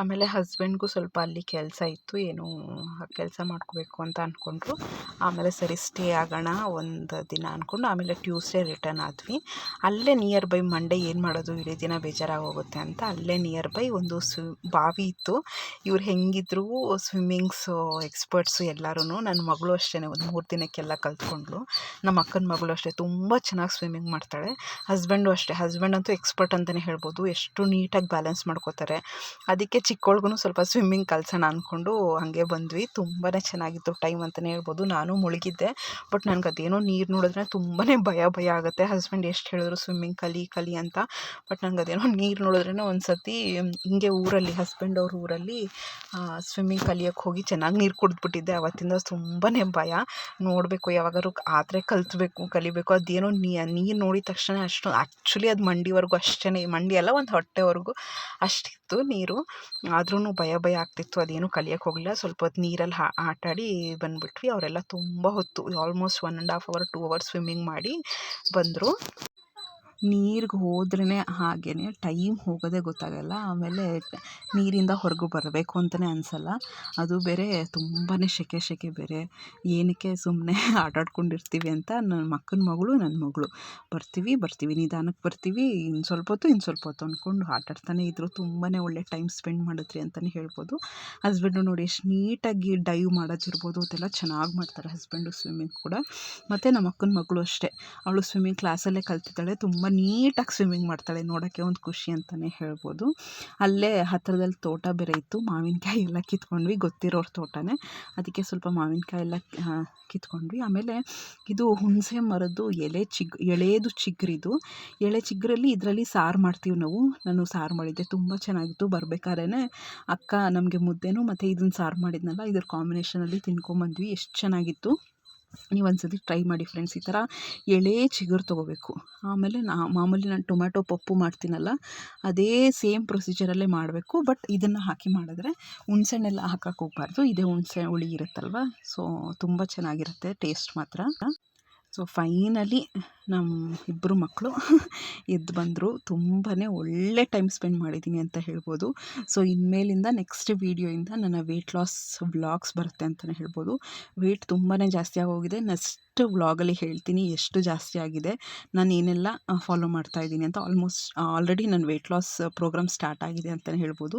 ಆಮೇಲೆ ಹಸ್ಬೆಂಡ್ಗೂ ಸ್ವಲ್ಪ ಅಲ್ಲಿ ಕೆಲಸ ಇತ್ತು, ಏನೋ ಕೆಲಸ ಮಾಡ್ಕೋಬೇಕು ಅಂತ ಅಂದ್ಕೊಂಡ್ರು ಆಮೇಲೆ ಸರಿ ಸ್ಟೇ ಆಗೋಣ ಒಂದು ದಿನ ಅಂದ್ಕೊಂಡು ಆಮೇಲೆ ಟ್ಯೂಸ್ಡೇ ರಿಟರ್ನ್ ಆದ್ವಿ. ಅಲ್ಲೇ ನಿಯರ್ ಬೈ ಮಂಡೇ ಏನು ಮಾಡೋದು, ಇಡೀ ದಿನ ಬೇಜಾರಾಗೋಗುತ್ತೆ ಅಂತ ಅಲ್ಲೇ ನಿಯರ್ ಬೈ ಒಂದು ಸ್ವಿ, ಬಾವಿ ಇತ್ತು. ಇವ್ರು ಹೆಂಗಿದ್ರು ಸ್ವಿಮ್ಮಿಂಗ್ಸು ಎಕ್ಸ್ಪರ್ಟ್ಸು ಎಲ್ಲರೂ ನನ್ನ ಮಗಳು ಅಷ್ಟೇ ಒಂದು ಮೂರು ದಿನಕ್ಕೆಲ್ಲ ಕಲ್ತ್ಕೊಂಡ್ಳು. ನಮ್ಮ ಅಕ್ಕನ ಮಗಳು ಅಷ್ಟೇ, ತುಂಬ ಚೆನ್ನಾಗಿ ಸ್ವಿಮ್ಮಿಂಗ್ ಮಾಡ್ತಾಳೆ. ಹಸ್ಬೆಂಡು ಅಷ್ಟೇ, ಹಸ್ಬೆಂಡ್ ಅಂತೂ ಎಕ್ಸ್ಪರ್ಟ್ ಅಂತಲೇ ಹೇಳ್ಬೋದು, ಎಷ್ಟು ನೀಟಾಗಿ ಬ್ಯಾಲೆನ್ಸ್ ಮಾಡ್ಕೋತಾರೆ. ಅದಕ್ಕೆ ಚಿಕ್ಕವಳಿಗೂ ಸ್ವಲ್ಪ ಸ್ವಿಮ್ಮಿಂಗ್ ಕಲಿಸೋಣ ಅಂದ್ಕೊಂಡು ಹಾಗೆ ಬಂದ್ವಿ. ತುಂಬಾ ಚೆನ್ನಾಗಿತ್ತು ಟೈಮ್ ಅಂತಲೇ ಹೇಳ್ಬೋದು. ನಾನು ಮುಳುಗಿದ್ದೆ. ಬಟ್ ನನಗೆ ಅದೇನೋ ನೀರು ನೋಡಿದ್ರೆ ತುಂಬಾ ಭಯ ಭಯ ಆಗುತ್ತೆ. ಹಸ್ಬೆಂಡ್ ಎಷ್ಟು ಹೇಳಿದ್ರು ಸ್ವಿಮ್ಮಿಂಗ್ ಕಲಿ ಕಲಿ ಅಂತ. ಬಟ್ ನನಗೆ ಅದೇನೋ ನೀರು ನೋಡಿದ್ರೇ ಒಂದು ಸತಿ ಹಿಂಗೆ ಊರಲ್ಲಿ ಹಸ್ಬೆಂಡ್ ಅವ್ರ ಊರಲ್ಲಿ ಸ್ವಿಮ್ಮಿಂಗ್ ಕಲಿಯೋಕ್ಕೆ ಹೋಗಿ ಚೆನ್ನಾಗಿ ನೀರು ಕುಡಿದ್ಬಿಟ್ಟಿದ್ದೆ. ಅವತ್ತಿಂದ ತುಂಬಾ ಭಯ. ನೋಡಬೇಕು ಯಾವಾಗಾದ್ರು ಆದರೆ ಕಲಿತ್ಬೇಕು, ಕಲಿಬೇಕು. ಅದೇನೋ ನೀರು ನೋಡಿದ ತಕ್ಷಣ ಅಷ್ಟು ಆ್ಯಕ್ಚುಲಿ ಅದು ಮಂಡಿವರೆಗೂ ಅಷ್ಟೇ ಮಂಡಿ ಅಲ್ಲ, ಒಂದು ಹೊಟ್ಟೆವರೆಗೂ ಅಷ್ಟಿತ್ತು ನೀರು. ಆದ್ರೂ ಭಯ ಭಯ ಆಗ್ತಿತ್ತು. ಅದೇನು ಕಲಿಯೋಕ್ಕೆ ಹೋಗಲಿಲ್ಲ. ಸ್ವಲ್ಪ ಹೊತ್ತು ನೀರಲ್ಲಿ ಆಟಾಡಿ ಬಂದುಬಿಟ್ವಿ. ಅವರೆಲ್ಲ ತುಂಬ ಹೊತ್ತು almost one and half hour two hour swimming ಮಾಡಿ ಬಂದರು. ನೀರಿಗೆ ಹೋದ್ರೇ ಹಾಗೇ ಟೈಮ್ ಹೋಗೋದೆ ಗೊತ್ತಾಗಲ್ಲ, ಆಮೇಲೆ ನೀರಿಂದ ಹೊರಗೆ ಬರಬೇಕು ಅಂತಲೇ ಅನಿಸಲ್ಲ. ಅದು ಬೇರೆ ತುಂಬಾ ಸೆಕೆ ಸೆಕೆ ಬೇರೆ. ಏನಕ್ಕೆ ಸುಮ್ಮನೆ ಆಟಾಡ್ಕೊಂಡಿರ್ತೀವಿ ಅಂತ ನನ್ನ ಅಕ್ಕನ ಮಗಳು ನನ್ನ ಮಗಳು. ಬರ್ತೀವಿ ಬರ್ತೀವಿ ನಿಧಾನಕ್ಕೆ ಬರ್ತೀವಿ. ಇನ್ನು ಸ್ವಲ್ಪ ಹೊತ್ತು ಇನ್ನು ಸ್ವಲ್ಪ ಹೊತ್ತು ಅಂದ್ಕೊಂಡು ಆಟಾಡ್ತಾನೆ ಇದ್ದರು ತುಂಬಾ ಒಳ್ಳೆ ಟೈಮ್ ಸ್ಪೆಂಡ್ ಮಾಡಿದ್ರಿ ಅಂತಲೇ ಹೇಳ್ಬೋದು. ಹಸ್ಬೆಂಡು ನೋಡಿ ಎಷ್ಟು ನೀಟಾಗಿ ಡೈವ್ ಮಾಡೋದಿರ್ಬೋದು ಅದೆಲ್ಲ ಚೆನ್ನಾಗಿ ಮಾಡ್ತಾರೆ ಹಸ್ಬೆಂಡು ಸ್ವಿಮ್ಮಿಂಗ್ ಕೂಡ. ಮತ್ತು ನಮ್ಮ ಅಕ್ಕನ ಮಗಳು ಅಷ್ಟೇ. ಅವಳು ಸ್ವಿಮ್ಮಿಂಗ್ ಕ್ಲಾಸಲ್ಲೇ ಕಲ್ತಿದ್ದಾಳೆ. ತುಂಬ ನೀಟಾಗಿ ಸ್ವಿಮ್ಮಿಂಗ್ ಮಾಡ್ತಾಳೆ. ನೋಡೋಕ್ಕೆ ಒಂದು ಖುಷಿ ಅಂತಲೇ ಹೇಳ್ಬೋದು. ಅಲ್ಲೇ ಹತ್ತಿರದಲ್ಲಿ ತೋಟ ಬೇರೆ ಇತ್ತು. ಮಾವಿನಕಾಯಿ ಎಲ್ಲ ಕಿತ್ಕೊಂಡ್ವಿ. ಗೊತ್ತಿರೋರ ತೋಟನೇ. ಅದಕ್ಕೆ ಸ್ವಲ್ಪ ಮಾವಿನಕಾಯಿ ಎಲ್ಲ ಕಿತ್ಕೊಂಡ್ವಿ. ಆಮೇಲೆ ಇದು ಹುಣಸೆ ಮರದ್ದು ಎಲೆ ಚಿಗ್ ಎಳೆಯದು ಚಿಗ್ರಿದು. ಎಳೆ ಚಿಗ್ರಲ್ಲಿ ಇದರಲ್ಲಿ ಸಾರು ಮಾಡ್ತೀವಿ ನಾವು. ನಾನು ಸಾರು ಮಾಡಿದ್ದೆ. ತುಂಬ ಚೆನ್ನಾಗಿತ್ತು. ಬರಬೇಕಾದ್ರೇ ಅಕ್ಕ ನಮಗೆ ಮುದ್ದೆನೂ ಮತ್ತು ಇದನ್ನು ಸಾರು ಮಾಡಿದ್ನಲ್ಲ. ಇದ್ರ ಕಾಂಬಿನೇಷನಲ್ಲಿ ತಿನ್ಕೊಂಬಂದ್ವಿ. ಎಷ್ಟು ಚೆನ್ನಾಗಿತ್ತು. ನೀವು ಒಂದು ಟ್ರೈ ಮಾಡಿ ಫ್ರೆಂಡ್ಸ್ ಈ ಥರ ಎಳೆ ಚಿಗುರು ತೊಗೋಬೇಕು. ಆಮೇಲೆ ನಾ ಮಾಮೂಲಿ ನಾನು ಟೊಮ್ಯಾಟೊ ಪಪ್ಪು ಮಾಡ್ತೀನಲ್ಲ, ಅದೇ ಸೇಮ್ ಪ್ರೊಸೀಜರಲ್ಲೇ ಮಾಡಬೇಕು. ಬಟ್ ಇದನ್ನು ಹಾಕಿ ಮಾಡಿದ್ರೆ ಹುಣ್ಸೆಹಣ್ಣೆಲ್ಲ ಹಾಕಕ್ಕೆ ಹೋಗ್ಬಾರ್ದು. ಇದೇ ಹುಣ್ಸೆ ಹುಳಿ ಇರುತ್ತಲ್ವ? ಸೊ ತುಂಬ ಚೆನ್ನಾಗಿರುತ್ತೆ ಟೇಸ್ಟ್ ಮಾತ್ರ. ಸೊ ಫೈನಲಿ ನಮ್ಮ ಇಬ್ಬರು ಮಕ್ಕಳು ಎದ್ದು ಬಂದರು. ತುಂಬಾ ಒಳ್ಳೆ ಟೈಮ್ ಸ್ಪೆಂಡ್ ಮಾಡಿದ್ದೀನಿ ಅಂತ ಹೇಳ್ಬೋದು. ಸೊ ಇನ್ಮೇಲಿಂದ ನೆಕ್ಸ್ಟ್ ವೀಡಿಯೋಯಿಂದ ನನ್ನ ವೆಯ್ಟ್ ಲಾಸ್ ವ್ಲಾಗ್ಸ್ ಬರುತ್ತೆ ಅಂತಲೇ ಹೇಳ್ಬೋದು. ವೆಯ್ಟ್ ತುಂಬಾ ಜಾಸ್ತಿ ಆಗೋಗಿದೆ. ನೆಕ್ಸ್ಟ್ ವ್ಲಾಗಲ್ಲಿ ಹೇಳ್ತೀನಿ ಎಷ್ಟು ಜಾಸ್ತಿ ಆಗಿದೆ. ನಾನು ಏನೆಲ್ಲ ಫಾಲೋ ಮಾಡ್ತಾ ಇದ್ದೀನಿ ಅಂತ ಆಲ್ಮೋಸ್ಟ್ ಆಲ್ರೆಡಿ ನನ್ನ ವೆಯ್ಟ್ ಲಾಸ್ ಪ್ರೋಗ್ರಾಮ್ ಸ್ಟಾರ್ಟ್ ಆಗಿದೆ ಅಂತಲೇ ಹೇಳ್ಬೋದು.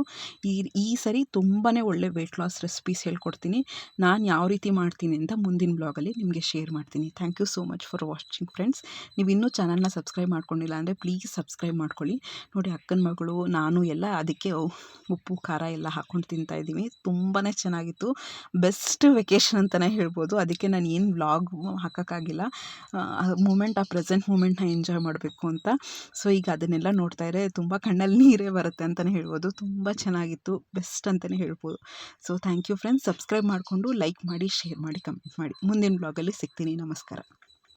ಈ ಈ ಸರಿ ತುಂಬಾ ಒಳ್ಳೆ ವೆಯ್ಟ್ ಲಾಸ್ ರೆಸಿಪೀಸ್ ಹೇಳ್ಕೊಡ್ತೀನಿ. ನಾನು ಯಾವ ರೀತಿ ಮಾಡ್ತೀನಿ ಅಂತ ಮುಂದಿನ ಬ್ಲಾಗಲ್ಲಿ ನಿಮಗೆ ಶೇರ್ ಮಾಡ್ತೀನಿ. Thank you so much for watching friends ನೀವು ಇನ್ನೂ ಚಾನಲ್ನ ಸಬ್ಸ್ಕ್ರೈಬ್ ಮಾಡ್ಕೊಂಡಿಲ್ಲ ಅಂದರೆ ಪ್ಲೀಸ್ ಸಬ್ಸ್ಕ್ರೈಬ್ ಮಾಡ್ಕೊಳ್ಳಿ. ನೋಡಿ ಅಕ್ಕನ ಮಗಳು, ನಾನು ಎಲ್ಲ ಅದಕ್ಕೆ ಉಪ್ಪು, ಖಾರ ಎಲ್ಲ ಹಾಕ್ಕೊಂಡು ತಿಂತಾಯಿದ್ದೀವಿ ತುಂಬಾ ಚೆನ್ನಾಗಿತ್ತು. ಬೆಸ್ಟ್ ವೆಕೇಶನ್ ಅಂತಲೇ ಹೇಳ್ಬೋದು. ಅದಕ್ಕೆ ನಾನು ಏನು ವ್ಲಾಗ್ ಹಾಕೋಕ್ಕಾಗಿಲ್ಲ. ಮೂಮೆಂಟ್, ಆ ಪ್ರೆಸೆಂಟ್ ಮೂಮೆಂಟ್ನ ಎಂಜಾಯ್ ಮಾಡಬೇಕು ಅಂತ. ಸೊ, ಈಗ ಅದನ್ನೆಲ್ಲ ನೋಡ್ತಾ ಇದ್ರೆ ತುಂಬ ಕಣ್ಣಲ್ಲಿ ನೀರೇ ಬರುತ್ತೆ ಅಂತಲೇ ಹೇಳ್ಬೋದು. ತುಂಬ ಚೆನ್ನಾಗಿತ್ತು. ಬೆಸ್ಟ್ ಅಂತಲೇ ಹೇಳ್ಬೋದು. So thank you friends subscribe ಮಾಡಿಕೊಂಡು ಲೈಕ್ ಮಾಡಿ ಶೇರ್ ಮಾಡಿ ಕಮೆಂಟ್ ಮಾಡಿ. ಮುಂದಿನ ಬ್ಲಾಗಲ್ಲಿ ಸಿಗ್ತೀನಿ. ನಮಸ್ಕಾರ.